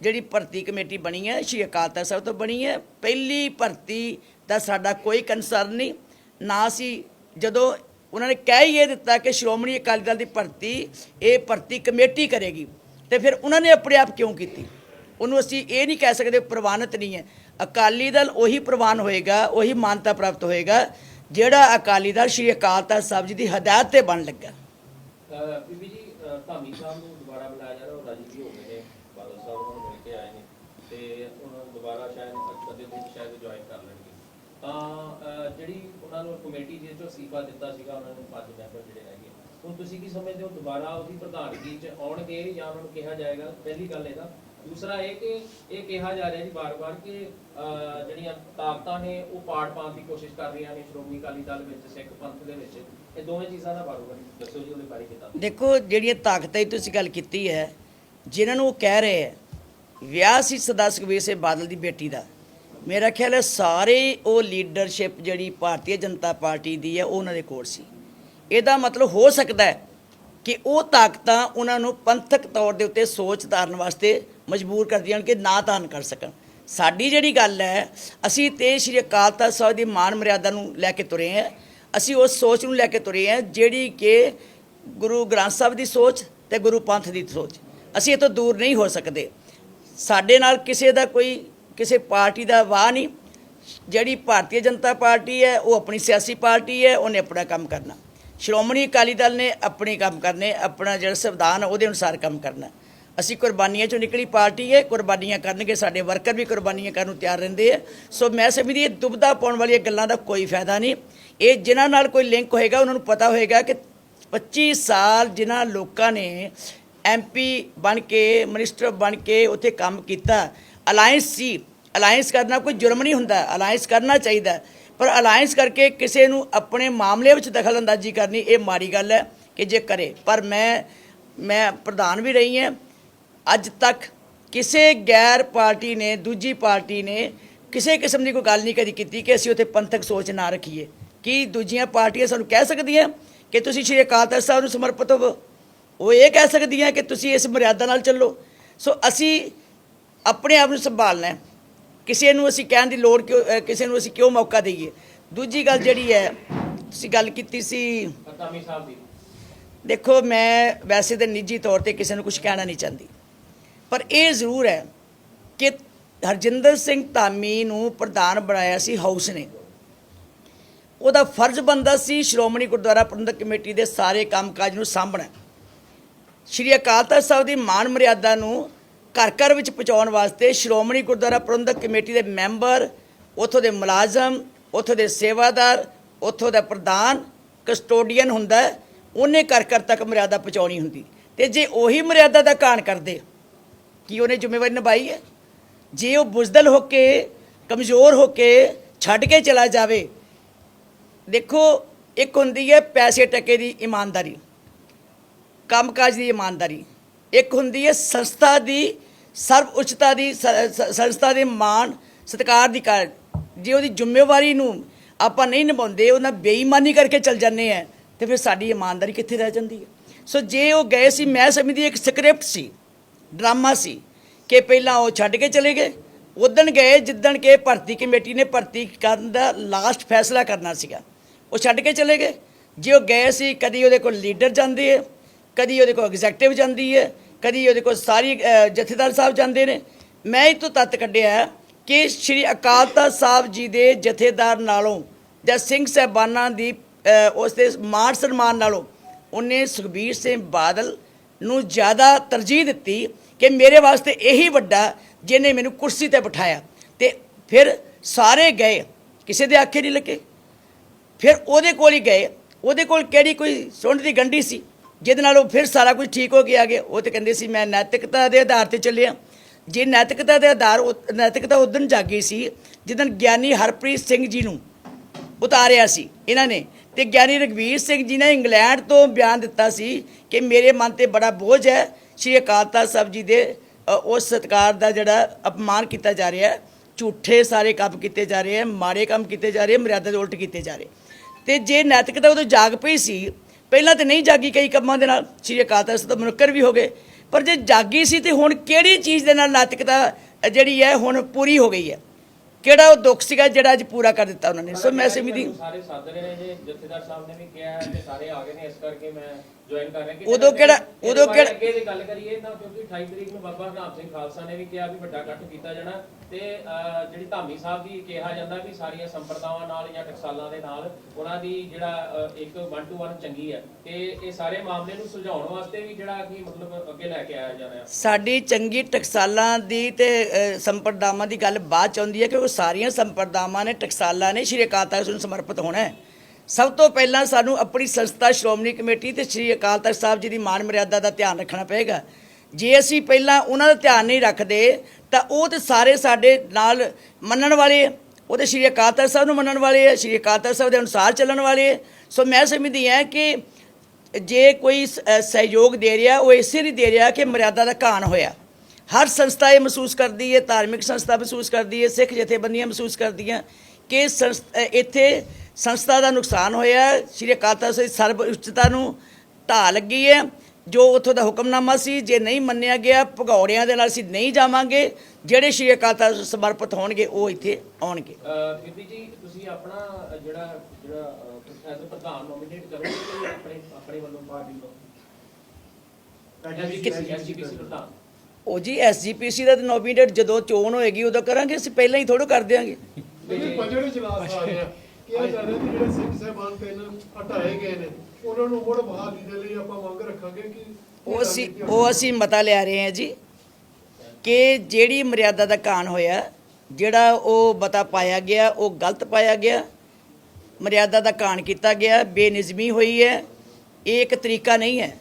ਜਿਹੜੀ ਭਰਤੀ ਕਮੇਟੀ ਬਣੀ ਹੈ, ਸ਼੍ਰੀ ਅਕਾਲ ਤਖਤ ਸਾਹਿਬ ਤੋਂ ਬਣੀ ਹੈ। ਪਹਿਲੀ ਭਰਤੀ ਦਾ ਸਾਡਾ ਕੋਈ ਕੰਸਰਨ ਨਹੀਂ। ਨਾ ਅਸੀਂ ਜਦੋਂ ਉਹਨਾਂ ਨੇ ਕਹਿ ਹੀ ਇਹ ਦਿੱਤਾ ਕਿ ਸ਼੍ਰੋਮਣੀ ਅਕਾਲੀ ਦਲ ਦੀ ਭਰਤੀ, ਇਹ ਭਰਤੀ ਕਮੇਟੀ ਕਰੇਗੀ। ਤੇ ਫਿਰ ਉਹਨਾਂ ਨੇ ਆਪਣੇ ਆਪ ਕਿਉਂ ਕੀਤੀ? ਉਹਨੂੰ ਅਸੀਂ ਇਹ ਨਹੀਂ ਕਹਿ ਸਕਦੇ, ਪ੍ਰਵਾਨਿਤ ਨਹੀਂ ਹੈ। ਅਕਾਲੀ ਦਲ ਉਹੀ ਪ੍ਰਵਾਨ ਹੋਏਗਾ, ਉਹੀ ਮਾਨਤਾ ਪ੍ਰਾਪਤ ਹੋਏਗਾ, ਜਿਹੜਾ ਅਕਾਲੀ ਦਲ ਸ਼੍ਰੀ ਅਕਾਲ ਤਖਤ ਸਾਹਿਬ ਜੀ ਦੀ ਹਦਾਇਤ ਤੇ ਬਣ ਲੱਗਾ। ਬੀਬੀ ਜੀ ਧਾਮੀ ਸਾਹਿਬ ਨੂੰ ਦੁਬਾਰਾ ਬੁਲਾਇਆ ਜਾ ਰਿਹਾ, ਉਹ ਰਾਜੀ ਵੀ ਹੋ ਗਏ ਨੇ, ਬਾਦਲ ਸਾਹਿਬ ਨੂੰ ਮਿਲ ਕੇ ਆਏ ਨੇ, ਤੇ ਦੁਬਾਰਾ ਸ਼ਾਇਦ ਅੱਧੇ ਸ਼ਾਇਦ ਜੁਆਇਨ ਕਰ ਲੈਣਗੇ। ਤਾਂ ਜਿਹੜੀ ਉਹਨਾਂ ਨੂੰ ਕਮੇਟੀ ਜਿਹਦੇ ਚੋਂ ਅਸਤੀਫਾ ਦਿੱਤਾ ਸੀਗਾ, ਉਹਨਾਂ ਨੂੰ ਪੰਜ ਮੈਂਬਰ ਜਿਹੜੇ ਹੈਗੇ। ਹੁਣ ਤੁਸੀਂ ਕੀ ਸਮਝਦੇ ਹੋ ਦੁਬਾਰਾ ਉਹਦੀ ਪ੍ਰਧਾਨਗੀ 'ਚ ਆਉਣਗੇ ਜਾਂ ਉਹਨਾਂ ਨੂੰ ਕਿਹਾ ਜਾਏਗਾ? ਪਹਿਲੀ ਗੱਲ ਇਹਦਾ। ਦੂਸਰਾ ਇਹ ਕਿ ਇਹ ਕਿਹਾ ਜਾ ਰਿਹਾ ਜੀ ਬਾਰ-ਬਾਰ ਕਿ ਜਿਹੜੀਆਂ ਤਾਕਤਾਂ ਨੇ, ਉਹ ਪਾੜ ਪਾਉਣ ਦੀ ਕੋਸ਼ਿਸ਼ ਕਰ ਰਹੀਆਂ ਨੇ ਸ਼੍ਰੋਮਣੀ ਅਕਾਲੀ ਦਲ ਵਿੱਚ, ਸਿੱਖ ਪੰਥ ਦੇ ਵਿੱਚ। ਇਹ ਦੋਵੇਂ ਚੀਜ਼ਾਂ ਦਾ ਬਾਰੋਬਾਰ ਦੱਸੋ ਜੀ ਉਹਦੇ ਬਾਰੇ ਕਿਦਾਂ? ਦੇਖੋ, ਜਿਹੜੀਆਂ ਤਾਕਤਾਂ ਦੀ ਤੁਸੀਂ ਗੱਲ ਕੀਤੀ ਹੈ, ਜਿਨ੍ਹਾਂ ਨੂੰ ਉਹ ਕਹਿ ਰਹੇ ਹੈ, ਵਿਆਹ ਸੀ ਸਰਦਾਰ ਸੁਖਬੀਰ ਸਿੰਘ ਬਾਦਲ ਦੀ ਬੇਟੀ ਦਾ। ਮੇਰਾ ਖਿਆਲ ਹੈ ਸਾਰੇ ਉਹ ਲੀਡਰਸ਼ਿਪ ਜਿਹੜੀ ਭਾਰਤੀ ਜਨਤਾ ਪਾਰਟੀ ਦੀ ਹੈ, ਉਹ ਉਹਨਾਂ ਦੇ ਕੋਲ ਸੀ। ਇਹਦਾ ਮਤਲਬ ਹੋ ਸਕਦਾ ਹੈ ਕਿ ਉਹ ਤਾਕਤਾਂ ਉਹਨਾਂ ਨੂੰ ਪੰਥਕ ਤੌਰ ਦੇ ਉੱਤੇ ਸੋਚ ਧਾਰਨ ਵਾਸਤੇ ਮਜਬੂਰ ਕਰਦੀਆਂ ਹਨ ਕਿ ਨਾ ਧਾਰਨ ਕਰ ਸਕਣ। ਸਾਡੀ ਜਿਹੜੀ ਗੱਲ ਹੈ, ਅਸੀਂ ਤੇ ਸ਼੍ਰੀ ਅਕਾਲ ਤਖਤ ਸਾਹਿਬ ਦੀ ਮਾਨ ਮਰਿਆਦਾ ਨੂੰ ਲੈ ਕੇ ਤੁਰੇ ਹਾਂ। ਅਸੀਂ ਉਸ ਸੋਚ ਨੂੰ ਲੈ ਕੇ ਤੁਰੇ ਹਾਂ, ਜਿਹੜੀ ਕਿ ਗੁਰੂ ਗ੍ਰੰਥ ਸਾਹਿਬ ਦੀ ਸੋਚ ਤੇ ਗੁਰੂ ਪੰਥ ਦੀ ਸੋਚ। ਅਸੀਂ ਇਹ ਤੋਂ ਦੂਰ ਨਹੀਂ ਹੋ ਸਕਦੇ। ਸਾਡੇ ਨਾਲ ਕਿਸੇ ਦਾ ਕੋਈ ਕਿਸੇ ਪਾਰਟੀ ਦਾ ਵਾਹ ਨਹੀਂ। ਜਿਹੜੀ ਭਾਰਤੀ ਜਨਤਾ ਪਾਰਟੀ ਹੈ, ਉਹ ਆਪਣੀ ਸਿਆਸੀ ਪਾਰਟੀ ਹੈ, ਉਹਨੇ ਆਪਣਾ ਕੰਮ ਕਰਨਾ। ਸ਼੍ਰੋਮਣੀ ਅਕਾਲੀ ਦਲ ਨੇ ਆਪਣੇ ਕੰਮ ਕਰਨੇ, ਆਪਣਾ ਜਿਹੜਾ ਸੰਵਿਧਾਨ ਉਹਦੇ ਅਨੁਸਾਰ ਕੰਮ ਕਰਨਾ। ਅਸੀਂ ਕੁਰਬਾਨੀਆਂ ਚੋਂ ਨਿਕਲੀ ਪਾਰਟੀ ਹੈ, ਕੁਰਬਾਨੀਆਂ ਕਰਨਗੇ, ਸਾਡੇ ਵਰਕਰ ਵੀ ਕੁਰਬਾਨੀਆਂ ਕਰਨ ਨੂੰ ਤਿਆਰ ਰਹਿੰਦੇ ਆ। ਸੋ ਮੈਂ ਸਮਝਦੀ ਇਹ ਦੁਬਦਾ ਪਾਉਣ ਵਾਲੀਆਂ ਗੱਲਾਂ ਦਾ ਕੋਈ ਫਾਇਦਾ ਨਹੀਂ। ਇਹ ਜਿਨ੍ਹਾਂ ਨਾਲ ਕੋਈ ਲਿੰਕ ਹੋਏਗਾ, ਉਹਨਾਂ ਨੂੰ ਪਤਾ ਹੋਏਗਾ ਕਿ 25 ਸਾਲ ਜਿਨ੍ਹਾਂ ਲੋਕਾਂ ਨੇ ਐਮਪੀ ਬਣ ਕੇ, ਮਿਨਿਸਟਰ ਬਣ ਕੇ ਉੱਥੇ ਕੰਮ ਕੀਤਾ ਅਲਾਈਅੰਸ ਸੀ। ਅਲਾਈਅੰਸ ਕਰਨਾ ਕੋਈ ਜੁਰਮ ਨਹੀਂ ਹੁੰਦਾ। ਅਲਾਈਅੰਸ ਕਰਨਾ ਚਾਹੀਦਾ ਪਰ ਅਲਾਈਅੰਸ ਕਰਕੇ ਕਿਸੇ ਨੂੰ ਆਪਣੇ ਮਾਮਲੇ ਵਿੱਚ ਦਖਲ ਅੰਦਾਜ਼ੀ ਕਰਨੀ ਇਹ ਮਾੜੀ ਗੱਲ ਹੈ ਕਿ ਜੇ ਕਰੇ। ਪਰ ਮੈਂ ਮੈਂ ਪ੍ਰਧਾਨ ਵੀ ਰਹੀ ਹਾਂ। ਅੱਜ ਤੱਕ ਕਿਸੇ ਗੈਰ ਪਾਰਟੀ ਨੇ, ਦੂਜੀ ਪਾਰਟੀ ਨੇ ਕਿਸੇ ਕਿਸਮ ਦੀ ਕੋਈ ਗੱਲ ਨਹੀਂ ਕਦੀ ਕੀਤੀ ਕਿ ਅਸੀਂ ਉੱਥੇ ਪੰਥਕ ਸੋਚ ਨਾ ਰੱਖੀਏ। ਕੀ ਦੂਜੀਆਂ ਪਾਰਟੀਆਂ ਸਾਨੂੰ ਕਹਿ ਸਕਦੀਆਂ ਕਿ ਤੁਸੀਂ ਸ਼੍ਰੀ ਅਕਾਲ ਤਖਤ ਸਾਹਿਬ ਨੂੰ ਸਮਰਪਿਤ ਹੋਵੋ? ਉਹ ਇਹ ਕਹਿ ਸਕਦੀਆਂ ਕਿ ਤੁਸੀਂ ਇਸ ਮਰਿਆਦਾ ਨਾਲ ਚੱਲੋ। ਸੋ ਅਸੀਂ ਆਪਣੇ ਆਪ ਨੂੰ ਸੰਭਾਲਣਾ ਹੈ। ਕਿਸੇ ਨੂੰ ਅਸੀਂ ਕਹਿਣ ਦੀ ਲੋੜ ਕਿਉਂ ਕਿਸੇ ਨੂੰ ਅਸੀਂ ਕਿਉਂ ਮੌਕਾ ਦਈਏ? ਦੂਜੀ ਗੱਲ ਜਿਹੜੀ ਹੈ ਤੁਸੀਂ ਗੱਲ ਕੀਤੀ ਸੀ। ਧਾਮੀ ਸਾਹਿਬ ਦੀ। ਦੇਖੋ ਮੈਂ ਵੈਸੇ ਤਾਂ ਨਿੱਜੀ ਤੌਰ ਤੇ ਕਿਸੇ ਨੂੰ ਕੁਝ ਕਹਿਣਾ ਨਹੀਂ ਚਾਹੁੰਦੀ। ਪਰ ਇਹ ਜ਼ਰੂਰ ਹੈ ਕਿ ਹਰਜਿੰਦਰ ਸਿੰਘ ਧਾਮੀ ਨੂੰ ਪ੍ਰਧਾਨ ਬਣਾਇਆ ਸੀ ਹਾਊਸ ਨੇ। ਉਹਦਾ ਫਰਜ਼ ਬੰਦਾ ਸੀ ਸ਼੍ਰੋਮਣੀ ਗੁਰਦੁਆਰਾ ਪ੍ਰਬੰਧਕ ਕਮੇਟੀ ਦੇ ਸਾਰੇ ਕੰਮਕਾਜ ਨੂੰ ਸਾਂਭਣਾ। ਸ਼੍ਰੀ ਅਕਾਲ ਤਖਤ ਸਾਹਿਬ ਦੀ ਮਾਨ ਮਰਿਆਦਾ ਨੂੰ ਘਰ ਘਰ ਵਿੱਚ ਪਹੁੰਚਾਉਣ ਵਾਸਤੇ ਸ਼੍ਰੋਮਣੀ ਗੁਰਦੁਆਰਾ ਪ੍ਰਬੰਧਕ ਕਮੇਟੀ ਦੇ ਮੈਂਬਰ, ਉੱਥੋਂ ਦੇ ਮੁਲਾਜ਼ਮ, ਉੱਥੋਂ ਦੇ ਸੇਵਾਦਾਰ, ਉੱਥੋਂ ਦਾ ਪ੍ਰਧਾਨ, ਕਸਟੋਡੀਅਨ ਹੁੰਦਾ ਉਹਨੇ ਘਰ ਘਰ ਤੱਕ ਮਰਿਆਦਾ ਪਹੁੰਚਾਉਣੀ ਹੁੰਦੀ। ਤੇ ਜੇ ਉਹੀ ਮਰਿਆਦਾ ਦਾ ਕਾਣ ਕਰਦੇ ਕੀ ਉਹਨੇ ਜ਼ਿੰਮੇਵਾਰੀ ਨਿਭਾਈ ਹੈ? ਜੇ ਉਹ ਬੁਜ਼ਦਲ ਹੋ ਕੇ, ਕਮਜ਼ੋਰ ਹੋ ਕੇ ਛੱਡ ਕੇ ਚਲਾ ਜਾਵੇ, ਦੇਖੋ, ਇੱਕ ਹੁੰਦੀ ਹੈ ਪੈਸੇ ਟੱਕੇ ਦੀ ਇਮਾਨਦਾਰੀ, ਕੰਮਕਾਜ ਦੀ ਇਮਾਨਦਾਰੀ। ਇੱਕ ਹੁੰਦੀ ਹੈ ਸੰਸਥਾ ਦੀ, ਸਰਵ ਉੱਚਤਾ ਦੀ, ਸ- ਸੰਸਥਾ ਦੇ ਮਾਣ, ਸਤਿਕਾਰ ਦੀ ਕਾਰ ਜੇ ਉਹਦੀ ਜ਼ਿੰਮੇਵਾਰੀ ਨੂੰ ਆਪਾਂ ਨਹੀਂ ਨਿਭਾਉਂਦੇ, ਉਹਨਾਂ ਬੇਈਮਾਨੀ ਕਰਕੇ ਚੱਲ ਜਾਂਦੇ ਆ, ਤੇ ਫਿਰ ਸਾਡੀ ਇਮਾਨਦਾਰੀ ਕਿੱਥੇ ਰਹਿ ਜਾਂਦੀ ਹੈ? ਸੋ ਜੇ ਉਹ ਗਏ ਸੀ, ਮੈਂ ਸਮਝਦੀ ਇੱਕ ਸਕ੍ਰਿਪਟ ਸੀ, ਡਰਾਮਾ ਸੀ, ਕਿ ਪਹਿਲਾਂ ਉਹ ਛੱਡ ਕੇ ਚਲੇ ਗਏ। ਉਦਣ ਗਏ ਜਿੱਦਣ ਕਿ ਭਰਤੀ ਕਮੇਟੀ ਨੇ ਭਰਤੀ ਕਰਨ ਦਾ ਲਾਸਟ ਫੈਸਲਾ ਕਰਨਾ ਸੀਗਾ। ਉਹ ਛੱਡ ਕੇ ਚਲੇ ਗਏ। ਜੇ ਉਹ ਗਏ ਸੀ, ਕਦੀ ਉਹਦੇ ਕੋਲ ਲੀਡਰ ਜਾਂਦੇ ਹੈ ਕਦੀ ਉਹਦੇ ਕੋਲ ਐਗਜ਼ੈਕਟਿਵ ਜਾਂਦੀ ਹੈ, ਕਦੀ ਉਹਦੇ ਕੋਲ ਸਾਰੀ ਜਥੇਦਾਰ ਸਾਹਿਬ ਜਾਂਦੇ ਨੇ। ਮੈਂ ਇਹ ਤੋਂ ਤੱਤ ਕੱਢਿਆ ਕਿ ਸ੍ਰੀ ਅਕਾਲ ਤਖਤ ਸਾਹਿਬ ਜੀ ਦੇ ਜਥੇਦਾਰ ਨਾਲੋਂ ਜਾਂ ਸਿੰਘ ਸਾਹਿਬਾਨਾਂ ਦੀ ਉਸ ਦੇ ਮਾਣ ਸਨਮਾਨ ਨਾਲੋਂ ਉਹਨੇ ਸੁਖਬੀਰ ਸਿੰਘ ਬਾਦਲ ਨੂੰ ਜ਼ਿਆਦਾ ਤਰਜੀਹ ਦਿੱਤੀ ਕਿ ਮੇਰੇ ਵਾਸਤੇ ਇਹੀ ਵੱਡਾ ਜਿਹਨੇ ਮੈਨੂੰ ਕੁਰਸੀ ਤੇ ਬਿਠਾਇਆ। ਤੇ ਫਿਰ ਸਾਰੇ ਗਏ, ਕਿਸੇ ਦੇ ਆਖੇ ਨਹੀਂ ਲੱਗੇ। ਫਿਰ ਉਹਦੇ ਕੋਲ ਹੀ ਗਏ, ਉਹਦੇ ਕੋਲ ਕਿਹੜੀ ਕੋਈ ਸੁੰਡ ਦੀ ਗੰਢੀ ਸੀ? ਜਿਹਦੇ ਨਾਲ ਉਹ ਫਿਰ ਸਾਰਾ ਕੁਝ ਠੀਕ ਹੋ ਕੇ ਆ ਗਏ ਉਹ ਤੇ ਕਹਿੰਦੇ ਸੀ, ਮੈਂ ਨੈਤਿਕਤਾ ਦੇ ਆਧਾਰ ਤੇ ਚੱਲਿਆ। ਜੇ ਨੈਤਿਕਤਾ ਦੇ ਆਧਾਰ ਉਹ- ਨੈਤਿਕਤਾ ਉਦੋਂ ਜਾਗੀ ਸੀ, ਜਿੱਦਣ ਗਿਆਨੀ ਹਰਪ੍ਰੀਤ ਸਿੰਘ ਜੀ ਨੂੰ ਉਤਾਰਿਆ ਸੀ ਇਹਨਾਂ ਨੇ, ਤੇ ਗਿਆਨੀ ਰਗਵੀਰ ਸਿੰਘ ਜੀ ਨੇ ਇੰਗਲੈਂਡ ਤੋਂ ਬਿਆਨ ਦਿੱਤਾ ਸੀ ਕਿ ਮੇਰੇ ਮਨ ਤੇ ਬੜਾ ਬੋਝ ਹੈ, ਸ਼੍ਰੀ ਅਕਾਲ ਤਖਤ ਸਾਹਿਬ ਜੀ ਦੇ ਉਸ ਸਤਕਾਰ ਦਾ ਜਿਹੜਾ ਅਪਮਾਨ ਕੀਤਾ ਜਾ ਰਿਹਾ ਹੈ, ਝੂਠੇ ਸਾਰੇ ਕੰਮ ਕੀਤੇ ਜਾ ਰਹੇ ਹੈ, ਮਾੜੇ ਕੰਮ ਕੀਤੇ ਜਾ ਰਹੇ ਮਰਿਆਦਾ ਦੇ ਉਲਟ ਕੀਤੇ ਜਾ ਰਹੇ ਤੇ ਜੇ ਨੈਤਿਕਤਾ ਉਦੋਂ ਜਾਗ ਪਈ ਸੀ ਪਹਿਲਾਂ ਤੇ ਨਹੀਂ ਜਾਗੀ ਕਈ ਕੰਮਾਂ ਦੇ ਨਾਲ, ਸ਼੍ਰੀ ਅਕਾਲ ਤਖਤ ਸਾਹਿਬ ਤੋਂ ਮੁਨਕਰ ਵੀ ਹੋ ਗਏ। ਪਰ ਜੇ ਜਾਗੀ ਸੀ ਤੇ ਹੁਣ ਕਿਹੜੀ ਚੀਜ਼ ਦੇ ਨਾਲ ਨੈਤਿਕਤਾ ਜਿਹੜੀ ਹੈ, ਹੁਣ ਪੂਰੀ ਹੋ ਗਈ ਹੈ? ਕਿਹੜਾ ਉਹ ਦੁੱਖ ਸੀਗਾ ਜਿਹੜਾ ਅੱਜ ਪੂਰਾ ਕਰ ਦਿੱਤਾ ਉਹਨਾਂ ਨੇ? ਸੋ ਮੈਂ ਸਮਝਦੀ ਸਾਰੇ ਸੱਦ ਰਹੇ ਨੇ ਜੇ ਜਥੇਦਾਰ ਸਾਹਿਬ ਨੇ ਵੀ ਕਿਹਾ ਹੈ ਤੇ ਸਾਰੇ ਆ ਗਏ ਨੇ ਇਸ ਕਰਕੇ ਮੈਂ ਜੁਆਇਨ ਕਰ ਰਿਹਾ ਕਿ ਉਦੋਂ ਕਿਹੜਾ- ਉਦੋਂ ਕਿਹੜਾ- ਅੱਗੇ ਦੀ ਗੱਲ ਕਰੀਏ ਤਾਂ ਕਿਉਂਕਿ 28 ਤਰੀਕ ਨੂੰ ਬਾਬਾ ਹਰਨਾਮ ਸਿੰਘ ਖਾਲਸਾ ਨੇ ਵੀ ਕਿਹਾ ਵੀ ਵੱਡਾ ਇਕੱਠ ਕੀਤਾ ਜਾਣਾ ਤੇ ਅਹ, ਜਿਹੜੀ ਧਾਮੀ ਸਾਹਿਬ ਦੀ ਕਿਹਾ ਜਾਂਦਾ ਵੀ ਸਾਰੀਆਂ ਸੰਪਰਦਾਵਾਂ ਨਾਲ ਜਾਂ ਟਕਸਾਲਾਂ ਦੇ ਨਾਲ ਉਹਨਾਂ ਦੀ ਜਿਹੜਾ ਅਹ, ਇੱਕ 1 ਟੂ 1 ਚੰਗੀ ਹੈ ਤੇ ਇਹ ਸਾਰੇ ਮਾਮਲੇ ਨੂੰ ਸੁਲਝਾਉਣ ਵਾਸਤੇ ਵੀ ਜਿਹੜਾ ਕਿ ਮਤਲਬ ਅੱਗੇ ਲੈ ਕੇ ਆਇਆ ਜਾਣਾ ਹੈ ਸਾਡੀ ਚੰਗੀ ਟਕਸਾਲਾਂ ਦੀ ਤੇ ਸੰਪਰਦਾਵਾਂ ਦੀ ਗੱਲ ਬਾਅਦ ਚ ਆਉਂਦੀ ਹੈ ਕਿ ਉਹ ਸਾਰੀਆਂ ਸੰਪਰਦਾਵਾਂ ਨੇ, ਟਕਸਾਲਾਂ ਨੇ, ਸ਼੍ਰੀ ਅਕਾਲ ਤਖਤ ਨੂੰ ਸਮਰਪਿਤ ਹੋਣਾ ਹੈ ਸਭ ਤੋਂ ਪਹਿਲਾਂ ਸਾਨੂੰ ਆਪਣੀ ਸੰਸਥਾ ਸ਼੍ਰੋਮਣੀ ਕਮੇਟੀ ਤੇ ਸ਼੍ਰੀ ਅਕਾਲ ਤਖਤ ਸਾਹਿਬ ਜੀ ਦੀ ਮਾਨ ਮਰਿਆਦਾ ਦਾ ਧਿਆਨ ਰੱਖਣਾ ਪਏਗਾ ਜੇ ਅਸੀਂ ਪਹਿਲਾਂ ਉਹਨਾਂ ਦਾ ਧਿਆਨ ਨਹੀਂ ਰੱਖਦੇ, ਤਾਂ ਉਹ ਤੇ ਸਾਰੇ ਸਾਡੇ ਨਾਲ ਮੰਨਣ ਵਾਲੇ ਆ। ਉਹ ਤੇ ਸ਼੍ਰੀ ਅਕਾਲ ਤਖਤ ਸਾਹਿਬ ਨੂੰ ਮੰਨਣ ਵਾਲੇ ਆ, ਸ਼੍ਰੀ ਅਕਾਲ ਤਖਤ ਸਾਹਿਬ ਦੇ ਅਨੁਸਾਰ ਚੱਲਣ ਵਾਲੇ ਆ। ਸੋ ਮੈਂ ਸਮਝਦੀ ਹਾਂ ਕਿ ਜੇ ਕੋਈ ਸ- ਸਹਿਯੋਗ ਦੇ ਰਿਹਾ, ਉਹ ਇਸੇ ਲਈ ਦੇ ਰਿਹਾ ਕਿ ਮਰਿਆਦਾ ਦਾ ਘਾਣ ਹੋਇਆ ਹਰ ਸੰਸਥਾ ਇਹ ਮਹਿਸੂਸ ਕਰਦੀ ਹੈ ਧਾਰਮਿਕ ਸੰਸਥਾ ਮਹਿਸੂਸ ਕਰਦੀ ਹੈ ਸਿੱਖ ਜਥੇਬੰਦੀਆਂ ਮਹਿਸੂਸ ਕਰਦੀਆਂ ਕਿ ਇੱਥੇ ਸੰਸਥਾ ਦਾ ਨੁਕਸਾਨ ਹੋਇਆ ਹੈ। ਸ਼੍ਰੀ ਅਕਾਲ ਤਖਤ ਸਾਹਿਬ ਸਰਬ ਉੱਚਤਾ ਨੂੰ ਢਾਹ ਲੱਗੀ ਹੈ। ਜੋ ਉੱਥੋਂ ਦਾ ਹੁਕਮਨਾਮਾ ਸੀ ਜੇ ਨਹੀਂ ਮੰਨਿਆ ਗਿਆ ਭਗੌੜਿਆਂ ਦੇ ਨਾਲ ਅਸੀਂ ਨਹੀਂ ਜਾਵਾਂਗੇ। ਜਿਹੜੇ ਸ਼੍ਰੀ ਅਕਾਲ ਤਖਤ ਨੂੰ ਸਮਰਪਿਤ ਹੋਣਗੇ ਉਹ ਇੱਥੇ ਆਉਣਗੇ। ਬੀਬੀ ਜੀ ਤੁਸੀਂ ਆਪਣਾ ਜਿਹੜਾ ਜਿਹੜਾ ਪ੍ਰਧਾਨ ਨੋਮੀਨੇਟ ਕਰੋਗੇ ਆਪਣੇ ਆਪਣੇ ਵੱਲੋਂ ਪਾਰਟੀ ਤੋਂ ਐਸਜੀਪੀਸੀ ਐਸਜੀਪੀਸੀ ਪ੍ਰਧਾਨ। ਉਹ ਜੀ ਐਸਜੀਪੀਸੀ ਦਾ ਨੋਮੀਨੇਟ ਜਦੋਂ ਚੋਣ ਹੋਏਗੀ ਉਦੋਂ ਕਰਾਂਗੇ ਅਸੀਂ ਪਹਿਲਾਂ ਹੀ ਥੋੜ੍ਹਾ ਕਰ ਦਿਆਂਗੇ। ਜਿਹੜੇ ਬਜਟ ਇਜਲਾਸ ਆ ਰਿਹਾ ਕਿਹਾ ਜਾ ਰਿਹਾ ਕਿ ਜਿਹੜੇ ਸਿੰਘ ਸਾਹਿਬਾਨ ਤਿੰਨ ਹਟਾਏ ਗਏ ਨੇ ਉਹਨਾਂ ਨੂੰ ਮੁੜ ਬਹਾਲੀ ਦੇ ਲਈ ਆਪਾਂ ਮੰਗ ਰੱਖਾਂਗੇ ਕਿ ਉਹ ਅਸੀਂ ਉਹ ਅਸੀਂ ਮਤਾ ਲਿਆ ਰਹੇ ਹਾਂ ਜੀ ਕਿ ਜਿਹੜੀ ਮਰਿਆਦਾ ਦਾ ਕਾਣ ਹੋਇਆ ਜਿਹੜਾ ਉਹ ਮਤਾ ਪਾਇਆ ਗਿਆ ਉਹ ਗਲਤ ਪਾਇਆ ਗਿਆ ਮਰਿਆਦਾ ਦਾ ਕਾਣ ਕੀਤਾ ਗਿਆ ਬੇਨਿਜ਼ਮੀ ਹੋਈ ਹੈ ਇਹ ਇੱਕ ਤਰੀਕਾ ਨਹੀਂ ਹੈ।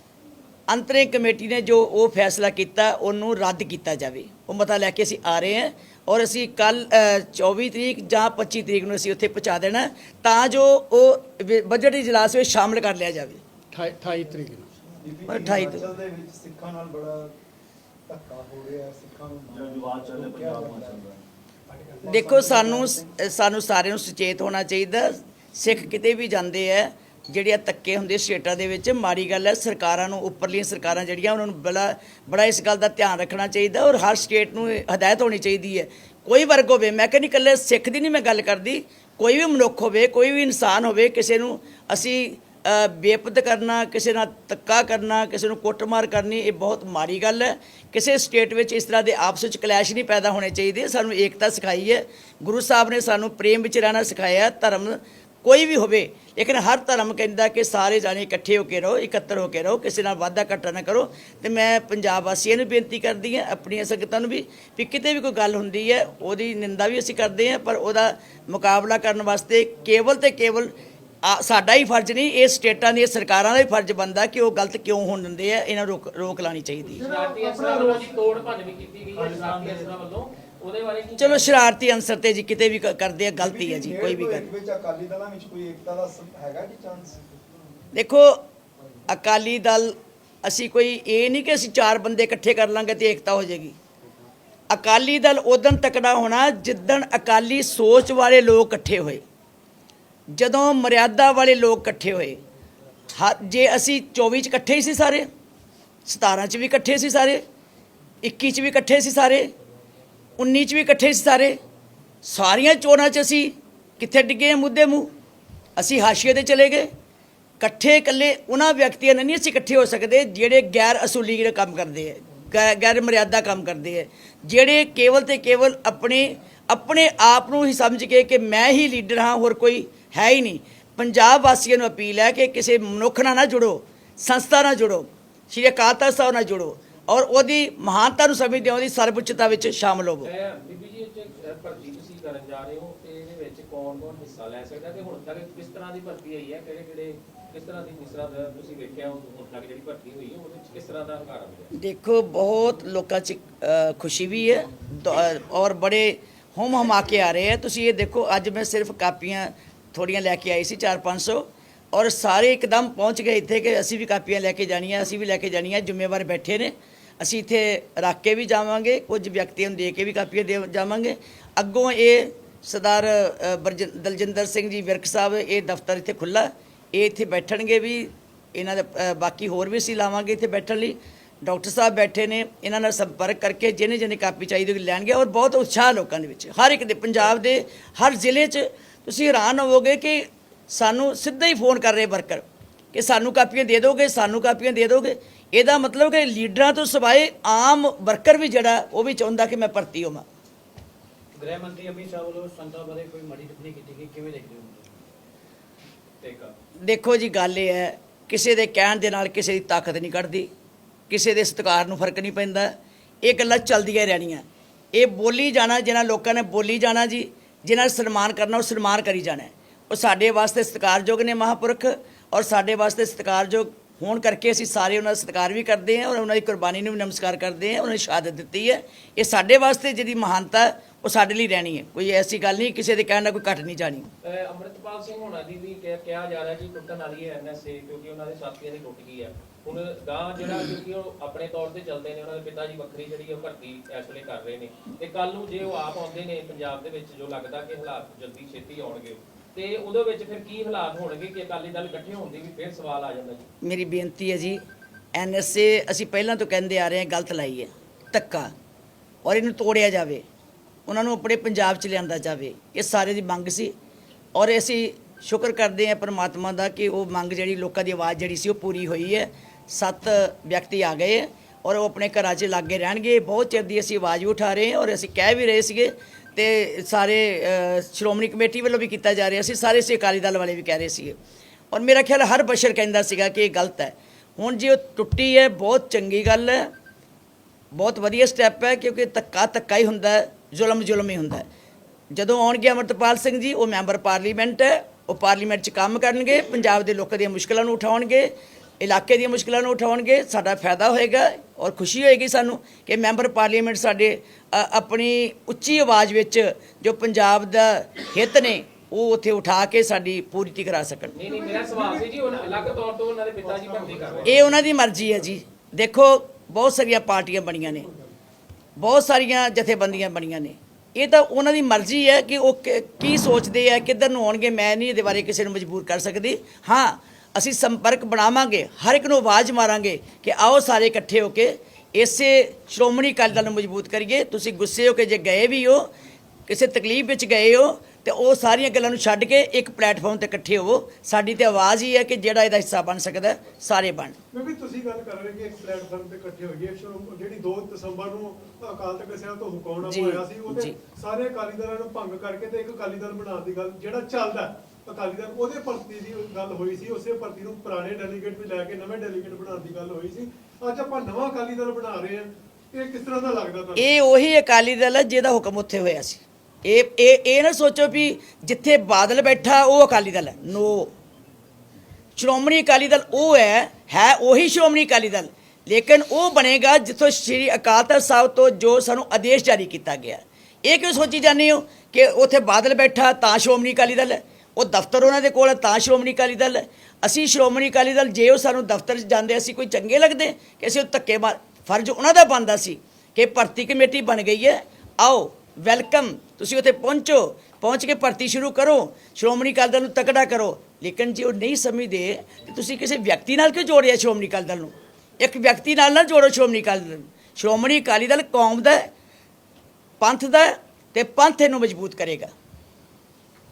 ਅੰਤਰਿਮ ਕਮੇਟੀ ਨੇ ਜੋ ਉਹ ਫੈਸਲਾ ਕੀਤਾ ਉਹਨੂੰ ਰੱਦ ਕੀਤਾ ਜਾਵੇ। ਉਹ ਮਤਾ ਲੈ ਕੇ ਅਸੀਂ ਆ ਰਹੇ ਹਾਂ ਔਰ ਅਸੀਂ ਕੱਲ 24 ਤਰੀਕ ਜਾਂ 25 ਤਰੀਕ ਨੂੰ ਅਸੀਂ ਉੱਥੇ ਪਹੁੰਚਾ ਦੇਣਾ ਤਾਂ ਜੋ ਉਹ ਬਜਟ ਇਜਲਾਸ ਵਿੱਚ ਸ਼ਾਮਲ ਕਰ ਲਿਆ ਜਾਵੇ। 28 ਤਰੀਕ ਨੂੰ। ਪਰ 28 ਤੋਂ- ਹਿਮਾਚਲ ਦੇ ਵਿੱਚ ਸਿੱਖਾਂ ਨਾਲ ਬੜਾ ਧੱਕਾ ਹੋ ਰਿਹਾ ਸਿੱਖਾਂ ਨੂੰ ਜਿਹੜਾ ਵਿਵਾਦ ਚੱਲ ਰਿਹਾ ਪੰਜਾਬ ਨਾਲ ਚੱਲ ਰਿਹਾ ਦੇਖੋ ਸਾਨੂੰ ਸਾਨੂੰ ਸਾਰਿਆਂ ਨੂੰ ਸੁਚੇਤ ਹੋਣਾ ਚਾਹੀਦਾ। ਸਿੱਖ ਕਿਤੇ ਵੀ ਜਾਂਦੇ ਆ ਜਿਹੜੇ ਆ ਧੱਕੇ ਹੁੰਦੇ ਸਟੇਟਾਂ ਦੇ ਵਿੱਚ ਮਾੜੀ ਗੱਲ ਹੈ ਸਰਕਾਰਾਂ ਨੂੰ ਉੱਪਰਲੀਆਂ ਸਰਕਾਰਾਂ ਜਿਹੜੀਆਂ ਉਹਨਾਂ ਨੂੰ ਬੜਾ ਬੜਾ ਇਸ ਗੱਲ ਦਾ ਧਿਆਨ ਰੱਖਣਾ ਚਾਹੀਦਾ ਔਰ ਹਰ ਸਟੇਟ ਨੂੰ ਹਦਾਇਤ ਹੋਣੀ ਚਾਹੀਦੀ ਹੈ। ਕੋਈ ਵਰਗ ਹੋਵੇ ਮੈਂ ਕਹਿੰਦੀ ਇਕੱਲੇ ਸਿੱਖ ਦੀ ਨਹੀਂ ਮੈਂ ਗੱਲ ਕਰਦੀ ਕੋਈ ਵੀ ਮਨੁੱਖ ਹੋਵੇ ਕੋਈ ਵੀ ਇਨਸਾਨ ਹੋਵੇ ਕਿਸੇ ਨੂੰ ਅਸੀਂ ਅ, ਬੇਪਤ ਕਰਨਾ ਕਿਸੇ ਨਾਲ ਧੱਕਾ ਕਰਨਾ ਕਿਸੇ ਨੂੰ ਕੁੱਟਮਾਰ ਕਰਨੀ ਇਹ ਬਹੁਤ ਮਾੜੀ ਗੱਲ ਹੈ। ਕਿਸੇ ਸਟੇਟ ਵਿੱਚ ਇਸ ਤਰ੍ਹਾਂ ਦੇ ਆਪਸ ਵਿੱਚ ਕਲੈਸ਼ ਨਹੀਂ ਪੈਦਾ ਹੋਣੇ ਚਾਹੀਦੇ ਸਾਨੂੰ ਏਕਤਾ ਸਿਖਾਈ ਹੈ। ਗੁਰੂ ਸਾਹਿਬ ਨੇ ਸਾਨੂੰ ਪ੍ਰੇਮ ਵਿੱਚ ਰਹਿਣਾ ਸਿਖਾਇਆ ਧਰਮ ਕੋਈ ਵੀ ਹੋਵੇ, ਲੇਕਿਨ ਹਰ ਧਰਮ ਕਹਿੰਦਾ ਕਿ ਸਾਰੇ ਜਾਣੇ ਇਕੱਠੇ ਹੋ ਕੇ ਰਹੋ, ਇਕੱਤਰ ਹੋ ਕੇ ਰਹੋ, ਕਿਸੇ ਨਾਲ ਵਾਅਦਾ ਘਾਟਾ ਨਾ ਕਰੋ। ਤੇ ਮੈਂ ਪੰਜਾਬ ਵਾਸੀਆਂ ਨੂੰ ਬੇਨਤੀ ਕਰਦੀ ਹਾਂ, ਆਪਣੀਆਂ ਸੰਗਤਾਂ ਨੂੰ ਵੀ ਵੀ ਕਿਤੇ ਵੀ ਕੋਈ ਗੱਲ ਹੁੰਦੀ ਹੈ, ਉਹਦੀ ਨਿੰਦਾ ਵੀ ਅਸੀਂ ਕਰਦੇ ਹਾਂ, ਪਰ ਉਹਦਾ ਮੁਕਾਬਲਾ ਕਰਨ ਵਾਸਤੇ ਕੇਵਲ ਤੇ ਕੇਵਲ ਆ- ਸਾਡਾ ਹੀ ਫਰਜ਼ ਨਹੀਂ, ਇਹ ਸਟੇਟਾਂ ਦੀਆਂ ਸਰਕਾਰਾਂ ਦਾ ਹੀ ਫਰਜ਼ ਬਣਦਾ ਕਿ ਉਹ ਗਲਤ ਕਿਉਂ ਹੋਣ ਦਿੰਦੇ ਆ, ਇਹਨਾਂ ਨੂੰ ਰੋਕ ਰੋਕ ਲਾਣੀ ਚਾਹੀਦੀ ਹੈ। ਸ਼ਰਾਰਤੀ ਅਸਰਾਂ ਵੱਲੋਂ ਤੋੜ ਭੰਨ ਵੀ ਕੀਤੀ ਗਈ ਹੈ ਸ਼ਰਾਰਤੀ ਅਸਰਾਂ ਵੱਲੋਂ। ਉਹਦੇ ਬਾਰੇ ਕੀ ਚਲੋ ਸ਼ਰਾਰਤੀ ਅੰਸਰ ਤੇ ਜੀ ਕਿਤੇ ਵੀ ਕ- ਕਰਦੇ ਆ ਗਲਤੀ ਹੈ ਜੀ ਕੋਈ ਵੀ ਗੱਲ। ਵਿੱਚ ਅਕਾਲੀ ਦਲਾਂ ਵਿੱਚ ਕੋਈ ਏਕਤਾ ਦਾ ਸ- ਹੈਗਾ ਕਿ ਚਾਂਸ ਦੇਖੋ ਅਕਾਲੀ ਦਲ ਅਸੀਂ ਕੋਈ ਇਹ ਨਹੀਂ ਕਿ ਅਸੀਂ ਚਾਰ ਬੰਦੇ ਇਕੱਠੇ ਕਰ ਲਾਂਗੇ ਤੇ ਏਕਤਾ ਹੋ ਜਾਏਗੀ। ਅਕਾਲੀ ਦਲ ਉਦੋਂ ਤਕੜਾ ਹੋਣਾ ਜਿੱਦਣ ਅਕਾਲੀ ਸੋਚ ਵਾਲੇ ਲੋਕ ਇਕੱਠੇ ਹੋਏ। ਜਦੋਂ ਮਰਿਆਦਾ ਵਾਲੇ ਲੋਕ ਇਕੱਠੇ ਹੋਏ। ਹ- ਜੇ ਅਸੀਂ 24 ਚ ਇਕੱਠੇ ਹੀ ਸੀ ਸਾਰੇ 17 ਚ ਵੀ ਇਕੱਠੇ ਸੀ ਸਾਰੇ 21 ਚ ਵੀ ਇਕੱਠੇ ਸੀ ਸਾਰੇ 19 ਚ ਵੀ ਇਕੱਠੇ ਸੀ ਸਾਰੇ। ਸਾਰੀਆਂ ਚੋਣਾਂ 'ਚ ਅਸੀਂ ਕਿੱਥੇ ਡਿੱਗੇ ਹਾਂ ਮੁੱਦੇ ਮੂੰਹ? ਅਸੀਂ ਹਾਸ਼ੀਏ ਤੇ ਚਲੇ ਗਏ। ਇਕੱਠੇ, ਇਕੱਲੇ ਉਹਨਾਂ ਵਿਅਕਤੀਆਂ ਨਾਲ ਨਹੀਂ ਅਸੀਂ ਇਕੱਠੇ ਹੋ ਸਕਦੇ ਜਿਹੜੇ ਗੈਰ ਅਸੂਲੀ ਕੰਮ ਕਰਦੇ ਹੈ ਗੈ- ਗੈਰ ਮਰਿਆਦਾ ਕੰਮ ਕਰਦੇ ਹੈ ਜਿਹੜੇ ਕੇਵਲ ਤੇ ਕੇਵਲ ਆਪਣੇ ਆਪਣੇ ਆਪ ਨੂੰ ਹੀ ਸਮਝ ਕੇ ਕਿ ਮੈਂ ਹੀ ਲੀਡਰ ਹਾਂ, ਹੋਰ ਕੋਈ ਹੈ ਹੀ ਨਹੀਂ। ਪੰਜਾਬ ਵਾਸੀਆਂ ਨੂੰ ਅਪੀਲ ਹੈ ਕਿ ਕਿਸੇ ਮਨੁੱਖ ਨਾਲ ਨਾ ਜੁੜੋ, ਸੰਸਥਾ ਨਾਲ ਜੁੜੋ, ਸ਼੍ਰੀ ਅਕਾਲ ਤਖਤ ਸਾਹਿਬ ਨਾਲ ਜੁੜੋ। ਔਰ ਉਹਦੀ ਮਹਾਨਤਾ ਨੂੰ ਸਮਝਦੇ ਹੋ ਉਹਦੀ ਸਰਵਉੱਚਤਾ ਵਿੱਚ ਸ਼ਾਮਲ ਹੋਵੋ। ਇਹ ਬੀਬੀ ਜੀ ਇਹ 'ਚ, ਅ, ਭਰਤੀ ਤੁਸੀਂ ਕਰਨ ਜਾ ਰਹੇ ਹੋ ਤੇ ਇਹਦੇ ਵਿੱਚ ਕੌਣ ਕੌਣ ਹਿੱਸਾ ਲੈ ਸਕਦਾ ਤੇ ਹੁਣ ਤੱਕ ਕਿਸ ਤਰ੍ਹਾਂ ਦੀ ਭਰਤੀ ਹੋਈ ਹੈ? ਕਿਹੜੇ ਕਿਹੜੇ ਕਿਸ ਤਰ੍ਹਾਂ ਦੀ ਕਿਸ ਤਰ੍ਹਾਂ ਦਾ ਤੁਸੀਂ ਵੇਖਿਆ ਹੁਣ ਤੱਕ ਜਿਹੜੀ ਭਰਤੀ ਹੋਈ ਹੈ ਉਹਦੇ ਵਿੱਚ ਕਿਸ ਤਰ੍ਹਾਂ ਦਾ ਹੰਗਾਰਾ ਮਿਲਿਆ? ਦੇਖੋ ਬਹੁਤ ਲੋਕਾਂ 'ਚ ਖੁਸ਼ੀ ਵੀ ਹੈ ਔਰ ਬੜੇ ਹੁਮ ਹਮਾ ਕੇ ਆ ਰਹੇ ਹੈ। ਤੁਸੀਂ ਇਹ ਦੇਖੋ ਅੱਜ ਮੈਂ ਸਿਰਫ ਕਾਪੀਆਂ ਥੋੜੀਆਂ ਲੈ ਕੇ ਆਈ ਸੀ 4-500 ਔਰ ਸਾਰੇ ਇੱਕਦਮ ਪਹੁੰਚ ਗਏ ਇੱਥੇ ਕਿ ਅਸੀਂ ਵੀ ਕਾਪੀਆਂ ਲੈ ਕੇ ਜਾਣੀਆਂ ਅਸੀਂ ਵੀ ਲੈ ਕੇ ਜਾਣੀਆਂ ਜ਼ਿੰਮੇਵਾਰ ਬੈਠੇ ਨੇ। ਅਸੀਂ ਇੱਥੇ ਰੱਖ ਕੇ ਵੀ ਜਾਵਾਂਗੇ, ਕੁਝ ਵਿਅਕਤੀਆਂ ਨੂੰ ਦੇ ਕੇ ਵੀ ਕਾਪੀਆਂ ਦੇ ਜਾਵਾਂਗੇ। ਅੱਗੋਂ ਇਹ ਸਰਦਾਰ ਬਰਜ- ਦਲਜਿੰਦਰ ਸਿੰਘ ਜੀ ਵਿਰਕ ਸਾਹਿਬ, ਇਹ ਦਫ਼ਤਰ ਇੱਥੇ ਖੁੱਲਾ ਇਹ ਇੱਥੇ ਬੈਠਣਗੇ ਵੀ, ਇਹਨਾਂ ਦੇ ਬਾਕੀ ਹੋਰ ਵੀ ਅਸੀਂ ਲਾਵਾਂਗੇ ਇੱਥੇ ਬੈਠਣ ਲਈ। ਡਾਕਟਰ ਸਾਹਿਬ ਬੈਠੇ ਨੇ, ਇਹਨਾਂ ਨਾਲ ਸੰਪਰਕ ਕਰਕੇ ਜਿਹਨੇ ਜਿਹਨੇ ਕਾਪੀ ਚਾਹੀਦੀ ਹੋਈ ਲੈਣਗੇ ਔਰ ਬਹੁਤ ਉਤਸ਼ਾਹ ਲੋਕਾਂ ਦੇ ਵਿੱਚ। ਹਰ ਇੱਕ ਦੇ, ਪੰਜਾਬ ਦੇ, ਹਰ ਜ਼ਿਲ੍ਹੇ 'ਚ ਤੁਸੀਂ ਹੈਰਾਨ ਹੋਵੋਗੇ ਕਿ ਸਾਨੂੰ ਸਿੱਧਾ ਹੀ ਫੋਨ ਕਰ ਰਹੇ ਵਰਕਰ ਕਿ ਸਾਨੂੰ ਕਾਪੀਆਂ ਦੇ ਦੋਗੇ, ਸਾਨੂੰ ਕਾਪੀਆਂ ਦੇ ਦਿਓਗੇ ਇਹਦਾ ਮਤਲਬ ਕਿ ਲੀਡਰਾਂ ਤੋਂ ਸਿਵਾਏ ਆਮ ਵਰਕਰ ਵੀ ਜਿਹੜਾ ਉਹ ਵੀ ਚਾਹੁੰਦਾ ਕਿ ਮੈਂ ਭਰਤੀ ਹੋਵਾਂ। ਗ੍ਰਹਿ ਮੰਤਰੀ ਅਮਿਤ ਸ਼ਾਹ ਵੱਲੋਂ ਸੰਤਾਂ ਬਾਰੇ ਕੋਈ ਮਾੜੀ ਟਿੱਪਣੀ ਕੀਤੀ ਗਈ ਕਿਵੇਂ ਦੇਖਦੇ ਹੋ? ਦੇਖੋ। ਜੀ ਗੱਲ ਇਹ ਹੈ ਕਿਸੇ ਦੇ ਕਹਿਣ ਦੇ ਨਾਲ ਕਿਸੇ ਦੀ ਤਾਕਤ ਨਹੀਂ ਕੱਢਦੀ ਕਿਸੇ ਦੇ ਸਤਿਕਾਰ ਨੂੰ ਫ਼ਰਕ ਨਹੀਂ ਪੈਂਦਾ ਇਹ ਗੱਲਾਂ ਚੱਲਦੀਆਂ ਰਹਿਣੀਆਂ। ਇਹ ਬੋਲੀ ਜਾਣਾ ਜਿਹਨਾਂ ਲੋਕਾਂ ਨੇ ਬੋਲੀ ਜਾਣਾ ਜੀ ਜਿਨ੍ਹਾਂ ਦਾ ਸਨਮਾਨ ਕਰਨਾ ਉਹ ਸਨਮਾਨ ਕਰੀ ਜਾਣਾ। ਉਹ ਸਾਡੇ ਵਾਸਤੇ ਸਤਿਕਾਰਯੋਗ ਨੇ ਮਹਾਪੁਰਖ ਔਰ ਸਾਡੇ ਵਾਸਤੇ ਸਤਿਕਾਰਯੋਗ ਹੋਣ ਕਰਕੇ ਅਸੀਂ ਸਾਰੇ ਉਹਨਾਂ ਦਾ ਸਤਿਕਾਰ ਵੀ ਕਰਦੇ ਹਾਂ ਔਰ ਉਹਨਾਂ ਦੀ ਕੁਰਬਾਨੀ ਨੂੰ ਵੀ ਨਮਸਕਾਰ ਕਰਦੇ ਹਾਂ, ਉਹਨਾਂ ਨੇ ਸ਼ਹਾਦਤ ਦਿੱਤੀ ਹੈ। ਇਹ ਸਾਡੇ ਵਾਸਤੇ ਜਿਹਦੀ ਮਹਾਨਤਾ ਉਹ ਸਾਡੇ ਲਈ ਰਹਿਣੀ ਹੈ। ਕੋਈ ਐਸੀ ਗੱਲ ਨਹੀਂ, ਕਿਸੇ ਦੇ ਕਹਿਣ ਨਾਲ ਕੋਈ ਘਟ ਨਹੀਂ ਜਾਣੀ। ਅਹ ਸਿੰਘ ਹੋਣਾ ਦੀ ਵੀ ਕਿਹਾ ਜਾ ਰਿਹਾ ਜੀ ਟੁੱਟਣ ਵਾਲੀ ਹੈ ਐਨਐਸਏ ਕਿਉਂਕਿ ਉਹਨਾਂ ਦੇ ਸਾਥੀਆਂ ਦੀ ਟੁੱਟ ਗਈ ਹੈ। ਹੁਣ ਗਾਂ ਜਿਹੜਾ ਕਿਉਂਕਿ ਉਹ ਆਪਣੇ ਤੌਰ ਤੇ ਚੱਲਦੇ ਨੇ, ਉਹਨਾਂ ਦੇ ਪਿਤਾ ਜੀ ਵੱਖਰੀ ਜਿਹੜੀ ਉਹ ਭਰਤੀ ਇਸ ਵੇਲੇ ਕਰ ਰਹੇ ਨੇ। ਤੇ ਕੱਲ ਨੂੰ ਜੇ ਉਹ ਆਪ ਆਉਂਦੇ ਨੇ ਪੰਜਾਬ ਦੇ ਵਿੱਚ, ਜੋ ਲੱਗਦਾ ਕਿ ਹਾਲਾਤ ਜਲਦੀ ਛੇਤੀ ਆਉਣਗੇ ਤੇ ਉਹਦੇ ਵਿੱਚ ਫਿਰ ਕੀ ਹਾਲਾਤ ਹੋਣਗੇ ਕਿ ਅਕਾਲੀ ਦਲ ਇਕੱਠੇ ਹੋਣ ਦੀ ਵੀ ਫਿਰ ਸਵਾਲ ਆ ਜਾਂਦਾ ਜੀ? ਮੇਰੀ ਬੇਨਤੀ ਹੈ ਜੀ ਐਨਐਸਏ ਅਸੀਂ ਪਹਿਲਾਂ ਤੋਂ ਕਹਿੰਦੇ ਆ ਰਹੇ ਹਾਂ, ਗਲਤ ਲਾਈ ਹੈ, ਧੱਕਾ। ਔਰ ਇਹਨੂੰ ਤੋੜਿਆ ਜਾਵੇ, ਉਹਨਾਂ ਨੂੰ ਆਪਣੇ ਪੰਜਾਬ 'ਚ ਲਿਆਂਦਾ ਜਾਵੇ, ਇਹ ਸਾਰੇ ਦੀ ਮੰਗ ਸੀ। ਔਰ ਅਸੀਂ ਸ਼ੁਕਰ ਕਰਦੇ ਹਾਂ ਪਰਮਾਤਮਾ ਦਾ ਕਿ ਉਹ ਮੰਗ ਜਿਹੜੀ ਲੋਕਾਂ ਦੀ ਆਵਾਜ਼ ਜਿਹੜੀ ਸੀ, ਉਹ ਪੂਰੀ ਹੋਈ ਹੈ। ਸੱਤ ਵਿਅਕਤੀ ਆ ਗਏ ਹੈ ਔਰ ਉਹ ਆਪਣੇ ਘਰਾਂ 'ਚ ਲਾਗੇ ਰਹਿਣਗੇ। ਬਹੁਤ ਚਿਰ ਦੀ ਅਸੀਂ ਆਵਾਜ਼ ਵੀ ਉਠਾ ਰਹੇ ਹਾਂ ਔਰ ਅਸੀਂ ਕਹਿ ਵੀ ਰਹੇ ਸੀਗੇ ਤੇ ਸਾਰੇ ਸ਼੍ਰੋਮਣੀ ਕਮੇਟੀ ਵੱਲੋਂ ਵੀ ਕੀਤਾ ਜਾ ਰਿਹਾ ਸੀ, ਸਾਰੇ ਸੇ ਅਕਾਲੀ ਦਲ ਵਾਲੇ ਵੀ ਕਹਿ ਰਹੇ ਸੀਗੇ। ਔਰ ਮੇਰਾ ਖਿਆਲ ਹਰ ਬਸ਼ਰ ਕਹਿੰਦਾ ਸੀਗਾ ਕਿ ਇਹ ਗਲਤ ਹੈ। ਹੁਣ ਜੇ ਉਹ ਟੁੱਟੀ ਹੈ, ਬਹੁਤ ਚੰਗੀ ਗੱਲ ਹੈ, ਬਹੁਤ ਵਧੀਆ ਸਟੈਪ ਹੈ, ਕਿਉਂਕਿ ਧੱਕਾ ਧੱਕਾ ਹੀ ਹੁੰਦਾ ਜ਼ੁਲਮ ਜ਼ੁਲਮ ਹੀ ਹੁੰਦਾ ਜਦੋਂ ਆਉਣਗੇ ਅਮਰਤਪਾਲ ਸਿੰਘ ਜੀ, ਉਹ ਮੈਂਬਰ ਪਾਰਲੀਮੈਂਟ ਹੈ, ਉਹ ਪਾਰਲੀਮੈਂਟ 'ਚ ਕੰਮ ਕਰਨਗੇ, ਪੰਜਾਬ ਦੇ ਲੋਕਾਂ ਦੀਆਂ ਮੁਸ਼ਕਲਾਂ ਨੂੰ ਉਠਾਉਣਗੇ ਇਲਾਕੇ ਦੀਆਂ ਮੁਸ਼ਕਲਾਂ ਨੂੰ ਉਠਾਉਣਗੇ ਸਾਡਾ ਫਾਇਦਾ ਹੋਏਗਾ ਔਰ ਖੁਸ਼ੀ ਹੋਏਗੀ ਸਾਨੂੰ ਕਿ ਮੈਂਬਰ ਪਾਰਲੀਮੈਂਟ ਸਾਡੇ ਆਪਣੀ ਉੱਚੀ ਆਵਾਜ਼ ਵਿੱਚ ਜੋ ਪੰਜਾਬ ਦਾ ਹਿੱਤ ਨੇ ਉਹ ਉੱਥੇ ਉਠਾ ਕੇ ਸਾਡੀ ਪੂਰਤੀ ਕਰਾ ਸਕਣ। ਨਹੀਂ ਨਹੀਂ ਮੇਰਾ ਸਵਾਲ ਸੀ ਜੀ ਉਹ ਅਲੱਗ ਤੌਰ ਤੋਂ ਉਹਨਾਂ ਦੇ ਪਿਤਾ ਜੀ ਭਰਤੀ ਕਰ ਰਹੇ ਇਹ ਉਹਨਾਂ ਦੀ ਮਰਜ਼ੀ ਹੈ ਜੀ। ਦੇਖੋ ਬਹੁਤ ਸਾਰੀਆਂ ਪਾਰਟੀਆਂ ਬਣੀਆਂ ਨੇ। ਬਹੁਤ ਸਾਰੀਆਂ ਜਥੇਬੰਦੀਆਂ ਬਣੀਆਂ ਨੇ। ਇਹ ਤਾਂ ਉਹਨਾਂ ਦੀ ਮਰਜ਼ੀ ਹੈ ਕਿ ਉਹ ਕਿ- ਕੀ ਸੋਚਦੇ ਆ ਕਿੱਧਰ ਨੂੰ ਆਉਣਗੇ ਮੈਂ ਨਹੀਂ ਇਹਦੇ ਬਾਰੇ ਕਿਸੇ ਨੂੰ ਮਜਬੂਰ ਕਰ ਸਕਦੀ। ਹਾਂ ਅਸੀਂ ਸੰਪਰਕ ਬਣਾਵਾਂਗੇ ਹਰ ਇੱਕ ਨੂੰ ਆਵਾਜ਼ ਮਾਰਾਂਗੇ ਕਿ ਆਓ ਸਾਰੇ ਇਕੱਠੇ ਹੋ ਕੇ ਇਸੇ ਸ਼੍ਰੋਮਣੀ ਅਕਾਲੀ ਦਲ ਨੂੰ ਮਜ਼ਬੂਤ ਕਰੀਏ। ਤੁਸੀਂ ਗੁੱਸੇ ਹੋ ਕੇ ਜੇ ਗਏ ਵੀ ਹੋ ਕਿਸੇ ਤਕਲੀਫ ਵਿੱਚ ਗਏ ਹੋ ਤੇ ਉਹ ਸਾਰੀਆਂ ਗੱਲਾਂ ਨੂੰ ਛੱਡ ਕੇ ਇੱਕ ਪਲੇਟਫਾਰਮ ਤੇ ਇਕੱਠੇ ਹੋਵੋ। ਸਾਡੀ ਤੇ ਆਵਾਜ਼ ਹੀ ਹੈ ਕਿ ਜਿਹੜਾ ਇਹਦਾ ਹਿੱਸਾ ਬਣ ਸਕਦਾ ਸਾਰੇ ਬਣ। ਕਿਉਂਕਿ ਤੁਸੀਂ ਗੱਲ ਕਰ ਰਹੇ ਕਿ ਇੱਕ ਪਲੇਟਫਾਰਮ ਤੇ ਇਕੱਠੇ ਹੋਈਏ। ਜਿਹੜੀ 2 ਦਸੰਬਰ ਨੂੰ ਅਕਾਲ ਤਖਤ ਸਾਹਿਬ ਤੋਂ ਹੁਕਮਨਾਮਾ ਹੋਇਆ ਸੀ ਉਹਦੇ। ਸਾਰੇ ਅਕਾਲੀ ਦਲਾਂ ਨੂੰ ਭੰਗ ਕਰਕੇ ਤੇ ਇੱਕ ਅਕਾਲੀ ਦਲ ਬਣਾਉਣ ਦੀ ਗੱਲ ਜਿਹੜਾ ਚੱਲਦਾ ਹੈ, ਅਕਾਲੀ ਦਲ, ਉਹਦੇ ਭਰਤੀ ਦੀ ਗੱਲ ਹੋਈ ਸੀ, ਉਸੇ ਭਰਤੀ ਨੂੰ ਪੁਰਾਣੇ ਡੈਲੀਗੇਟ ਵੀ ਲੈ ਕੇ ਨਵੇਂ ਡੈਲੀਗੇਟ ਬਣਾਉਣ ਦੀ ਗੱਲ ਹੋਈ ਸੀ। ਅੱਜ ਆਪਾਂ ਨਵਾਂ ਅਕਾਲੀ ਦਲ ਬਣਾ ਰਹੇ ਹਾਂ। ਇਹ ਕਿਸ ਤਰ੍ਹਾਂ ਦਾ ਲੱਗਦਾ ਤੁਹਾਨੂੰ? ਇਹ ਉਹੀ ਅਕਾਲੀ ਦਲ ਹੈ ਜਿਹਦਾ ਹੁਕਮ ਉੱਥੇ ਹੋਇਆ ਸੀ। ਇਹ ਇਹ ਇਹ ਨਾ ਸੋਚੋ ਵੀ ਜਿੱਥੇ ਬਾਦਲ ਬੈਠਾ, ਉਹ ਅਕਾਲੀ ਦਲ ਹੈ। ਨੋ। ਸ਼੍ਰੋਮਣੀ ਅਕਾਲੀ ਦਲ ਉਹ ਹੈ ਹੈ ਉਹੀ ਸ਼੍ਰੋਮਣੀ ਅਕਾਲੀ ਦਲ। ਲੇਕਿਨ ਉਹ ਬਣੇਗਾ ਜਿੱਥੋਂ ਸ਼੍ਰੀ ਅਕਾਲ ਤਖਤ ਸਾਹਿਬ ਤੋਂ ਜੋ ਸਾਨੂੰ ਆਦੇਸ਼ ਜਾਰੀ ਕੀਤਾ ਗਿਆ। ਇਹ ਕਿਉਂ ਸੋਚੀ ਜਾਂਦੇ ਹੋ ਕਿ ਉੱਥੇ ਬਾਦਲ ਬੈਠਾ ਤਾਂ ਸ਼੍ਰੋਮਣੀ ਅਕਾਲੀ ਦਲ ਹੈ? ਉਹ ਦਫ਼ਤਰ ਉਹਨਾਂ ਦੇ ਕੋਲ ਹੈ, ਤਾਂ ਸ਼੍ਰੋਮਣੀ ਅਕਾਲੀ ਦਲ। ਹੈ ਅਸੀਂ ਸ਼੍ਰੋਮਣੀ ਅਕਾਲੀ ਦਲ, ਜੇ ਉਹ ਸਾਨੂੰ ਦਫ਼ਤਰ 'ਚ ਜਾਂਦੇ, ਅਸੀਂ ਕੋਈ ਚੰਗੇ ਲੱਗਦੇ, ਕਿ ਅਸੀਂ ਉਹ ਧੱਕੇ ਮਾਰ ਫਰਜ਼ ਉਹਨਾਂ ਦਾ ਬਣਦਾ ਸੀ ਕਿ ਭਰਤੀ ਕਮੇਟੀ ਬਣ ਗਈ ਹੈ। ਆਓ, ਵੈਲਕਮ, ਤੁਸੀਂ ਉੱਥੇ ਪਹੁੰਚੋ, ਪਹੁੰਚ ਕੇ ਭਰਤੀ ਸ਼ੁਰੂ ਕਰੋ। ਸ਼੍ਰੋਮਣੀ ਅਕਾਲੀ ਦਲ ਨੂੰ ਤਕੜਾ ਕਰੋ। ਲੇਕਿਨ ਜੇ ਉਹ ਨਹੀਂ ਸਮਝਦੇ, ਤੇ ਤੁਸੀਂ ਕਿਸੇ ਵਿਅਕਤੀ ਨਾਲ ਕਿਉਂ ਜੋੜਿਆ ਸ਼੍ਰੋਮਣੀ ਅਕਾਲੀ ਦਲ ਨੂੰ? ਇੱਕ ਵਿਅਕਤੀ ਨਾਲ ਨਾ ਜੋੜੋ ਸ਼੍ਰੋਮਣੀ ਅਕਾਲੀ ਦਲ ਨੂੰ। ਸ਼੍ਰੋਮਣੀ ਅਕਾਲੀ ਦਲ ਕੌਮ ਦਾ ਪੰਥ ਦਾ ਹੈ, ਤੇ ਪੰਥ ਇਹਨੂੰ ਮਜ਼ਬੂਤ ਕਰੇਗਾ।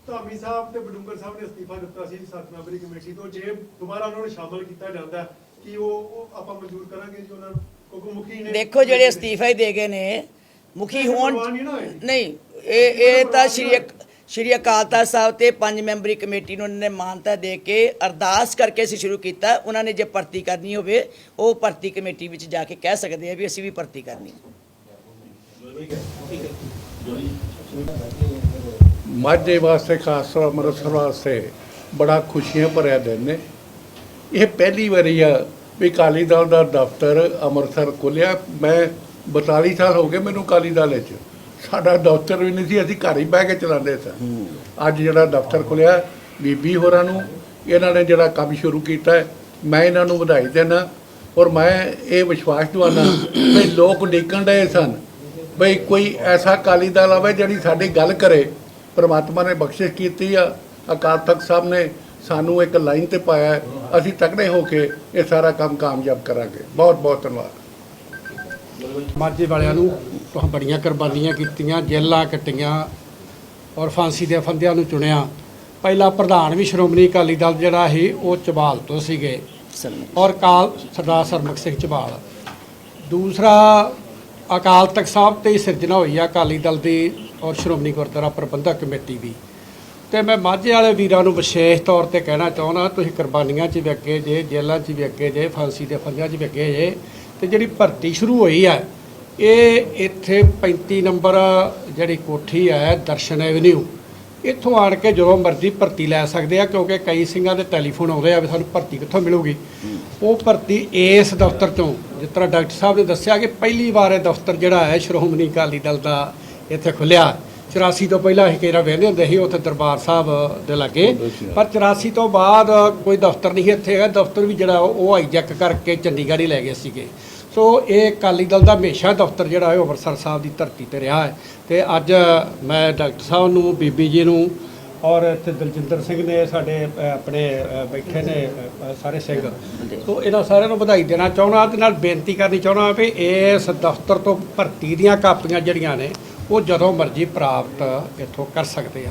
ਧਾਮੀ ਸਾਹਿਬ ਤੇ ਬਡੂੰਗਰ ਸਾਹਿਬ ਨੇ ਅਸਤੀਫਾ ਦਿੱਤਾ ਸੀ ਸੱਤ ਮੈਂਬਰੀ ਕਮੇਟੀ ਤੋਂ। ਜੇ ਦੁਬਾਰਾ ਉਹਨਾਂ ਨੂੰ ਸ਼ਾਮਲ ਕੀਤਾ ਜਾਂਦਾ ਹੈ, ਕਿ ਉਹ ਆਪਾਂ ਮਨਜ਼ੂਰ ਕਰਾਂਗੇ ਜੀ ਉਹਨਾਂ ਨੂੰ? ਕਿਉਂਕਿ ਮੁਖੀ ਨੇ ਦੇਖੋ ਜਿਹੜੇ ਅਸਤੀਫਾ ਹੀ ਦੇ ਗਏ ਨੇ ਮੁਖੀ ਹੋਣ ਨਹੀਂ ਇਹ ਇਹ ਤਾਂ ਸ਼੍ਰੀ ਸ਼੍ਰੀ ਅਕਾਲ ਤਖਤ ਸਾਹਿਬ ਤੇ ਪੰਜ ਮੈਂਬਰੀ ਕਮੇਟੀ ਨੂੰ ਉਹਨਾਂ ਨੇ ਮਾਨਤਾ ਦੇ ਕੇ ਅਰਦਾਸ ਕਰਕੇ ਅਸੀਂ ਸ਼ੁਰੂ ਕੀਤਾ। ਉਹਨਾਂ ਨੇ ਜੇ ਭਰਤੀ ਕਰਨੀ ਹੋਵੇ ਉਹ ਭਰਤੀ ਕਮੇਟੀ ਵਿੱਚ ਜਾ ਕੇ ਕਹਿ ਸਕਦੇ ਆ ਵੀ ਅਸੀਂ ਵੀ ਭਰਤੀ ਕਰਨੀ ਮਾਝੇ ਵਾਸਤੇ ਖਾਸ ਤੌਰ ਅੰਮ੍ਰਿਤਸਰ ਵਾਸਤੇ ਬੜਾ ਖੁਸ਼ੀਆਂ ਭਰਿਆ ਦਿਨ ਨੇ। ਇਹ ਪਹਿਲੀ ਵਾਰੀ ਆ ਵੀ ਅਕਾਲੀ ਦਲ ਦਾ ਦਫ਼ਤਰ ਅੰਮ੍ਰਿਤਸਰ ਖੁੱਲਿਆ ਮੈਂ 42 ਸਾਲ ਹੋ ਗਏ ਮੈਨੂੰ ਅਕਾਲੀ ਦਲ ਵਿੱਚ। ਸਾਡਾ ਦਫ਼ਤਰ ਵੀ ਨਹੀਂ ਸੀ ਅਸੀਂ ਘਰ ਹੀ ਬਹਿ ਕੇ ਚਲਾਉਂਦੇ ਸਾਂ। ਅੱਜ ਜਿਹੜਾ ਦਫ਼ਤਰ ਖੁੱਲਿਆ ਬੀਬੀ ਹੋਰਾਂ ਨੂੰ ਇਹਨਾਂ ਨੇ ਜਿਹੜਾ ਕੰਮ ਸ਼ੁਰੂ ਕੀਤਾ ਹੈ ਮੈਂ ਇਹਨਾਂ ਨੂੰ ਵਧਾਈ ਦੇਣਾ ਔਰ ਮੈਂ ਇਹ ਵਿਸ਼ਵਾਸ ਦਿਵਾਉਣਾ ਵੀ ਲੋਕ ਡਿੱਕਣ ਡਏ ਸਨ ਬਈ ਕੋਈ ਐਸਾ ਅਕਾਲੀ ਦਲ ਆਵੇ ਜਿਹੜੀ ਸਾਡੀ ਗੱਲ ਕਰੇ। ਪ੍ਰਮਾਤਮਾ ਨੇ ਬਖਸ਼ਿਸ਼ ਕੀਤੀ ਆ। ਅਕਾਲ ਤਖਤ ਸਾਹਿਬ ਨੇ ਸਾਨੂੰ ਇੱਕ ਲਾਈਨ ਤੇ ਪਾਇਆ ਅਸੀਂ ਤਕੜੇ ਹੋ ਕੇ ਇਹ ਸਾਰਾ ਕੰਮ ਕਾਮਯਾਬ ਕਰਾਂਗੇ। ਬਹੁਤ ਬਹੁਤ ਧੰਨਵਾਦ। ਮਾਝੇ ਵਾਲਿਆਂ ਨੂੰ ਤੁਹਾਂ ਬੜੀਆਂ ਕੁਰਬਾਨੀਆਂ ਕੀਤੀਆਂ, ਜੇਲਾਂ ਕੱਟੀਆਂ ਔਰ ਫਾਂਸੀ ਦੇ ਫੰਦਿਆਂ ਨੂੰ ਚੁਣਿਆ। ਪਹਿਲਾ ਪ੍ਰਧਾਨ ਵੀ ਸ਼੍ਰੋਮਣੀ ਅਕਾਲੀ ਦਲ ਜਿਹੜਾ ਸੀ, ਉਹ ਚਬਾਲ ਤੋਂ ਸੀਗੇ ਔਰ ਕਾਲ ਸਰਦਾਰ ਸਰਮਖ ਸਿੰਘ ਚਬਾਲ। ਦੂਸਰਾ, ਅਕਾਲ ਤਖਤ ਸਾਹਿਬ ਤੇ ਸਿਰਜਣਾ ਹੋਈ ਆ ਅਕਾਲੀ ਦਲ ਦੀ ਔਰ ਸ਼੍ਰੋਮਣੀ ਗੁਰਦੁਆਰਾ ਪ੍ਰਬੰਧਕ ਕਮੇਟੀ ਵੀ। ਤੇ ਮੈਂ ਮਾਝੇ ਵਾਲੇ ਵੀਰਾਂ ਨੂੰ ਵਿਸ਼ੇਸ਼ ਤੌਰ ਤੇ ਕਹਿਣਾ ਚਾਹੁੰਦਾ, ਤੁਸੀਂ ਕੁਰਬਾਨੀਆਂ 'ਚ ਵੀ ਅੱਗੇ ਜੇ, ਜੇਲ੍ਹਾਂ 'ਚ ਵੀ ਅੱਗੇ ਜੇ, ਫਾਂਸੀ ਦੇ ਫੰਦਿਆਂ 'ਚ ਵੀ ਅੱਗੇ ਜੇ, ਤੇ ਜਿਹੜੀ ਭਰਤੀ ਸ਼ੁਰੂ ਹੋਈ ਹੈ ਇਹ ਇੱਥੇ 35 ਨੰਬਰ ਜਿਹੜੀ ਕੋਠੀ ਹੈ ਦਰਸ਼ਨ ਐਵਨਿਊ, ਇੱਥੋਂ ਆਣ ਕੇ ਜਦੋਂ ਮਰਜ਼ੀ ਭਰਤੀ ਲੈ ਸਕਦੇ ਆ, ਕਿਉਂਕਿ ਕਈ ਸਿੰਘਾਂ ਦੇ ਟੈਲੀਫੋਨ ਆਉਂਦੇ ਆ ਵੀ ਸਾਨੂੰ ਭਰਤੀ ਕਿੱਥੋਂ ਮਿਲੂਗੀ। ਉਹ ਭਰਤੀ ਇਸ ਦਫ਼ਤਰ ਤੋਂ, ਜਿਸ ਤਰ੍ਹਾਂ ਡਾਕਟਰ ਸਾਹਿਬ ਨੇ ਦੱਸਿਆ ਕਿ ਪਹਿਲੀ ਵਾਰ ਇਹ ਦਫ਼ਤਰ ਜਿਹੜਾ ਹੈ, ਸ਼੍ਰੋਮਣੀ ਅਕਾਲੀ ਦਲ ਦਾ ਇੱਥੇ ਖੁੱਲਿਆ 84 ਤੋਂ ਪਹਿਲਾਂ ਅਸੀਂ ਕਿਹੜਾ ਵੇਖਦੇ ਹੁੰਦੇ ਸੀ, ਉੱਥੇ ਦਰਬਾਰ ਸਾਹਿਬ ਦੇ ਲਾਗੇ। ਪਰ 84 ਤੋਂ ਬਾਅਦ ਕੋਈ ਦਫ਼ਤਰ ਨਹੀਂ ਇੱਥੇ ਹੈਗਾ। ਦਫ਼ਤਰ ਵੀ ਜਿਹੜਾ ਉਹ ਹਾਈਜੈਕ ਕਰਕੇ ਚੰਡੀਗੜ੍ਹ ਹੀ ਲੈ ਗਏ ਸੀਗੇ। ਸੋ ਇਹ ਅਕਾਲੀ ਦਲ ਦਾ ਹਮੇਸ਼ਾ ਦਫ਼ਤਰ ਜਿਹੜਾ ਹੈ ਉਹ ਅੰਮ੍ਰਿਤਸਰ ਸਾਹਿਬ ਦੀ ਧਰਤੀ ਤੇ ਰਿਹਾ ਹੈ। ਤੇ ਅੱਜ ਮੈਂ ਡਾਕਟਰ ਸਾਹਿਬ ਨੂੰ, ਬੀਬੀ ਜੀ ਨੂੰ ਔਰ ਇੱਥੇ ਦਲਜਿੰਦਰ ਸਿੰਘ ਨੇ ਸਾਡੇ ਆਪਣੇ ਬੈਠੇ ਨੇ ਸਾਰੇ ਸਿੰਘ। ਸੋ ਇਹਨਾਂ ਸਾਰਿਆਂ ਨੂੰ ਵਧਾਈ ਦੇਣਾ ਚਾਹੁੰਦਾ ਤੇ ਨਾਲ ਬੇਨਤੀ ਕਰਨੀ ਚਾਹੁੰਦਾ ਵੀ ਇਸ ਦਫ਼ਤਰ ਤੋਂ ਭਰਤੀ ਦੀਆਂ ਕਾਪੀਆਂ ਜਿਹੜੀਆਂ ਨੇ ਉਹ ਜਦੋਂ ਮਰਜ਼ੀ ਪ੍ਰਾਪਤ ਇੱਥੋਂ ਕਰ ਸਕਦੇ ਆ।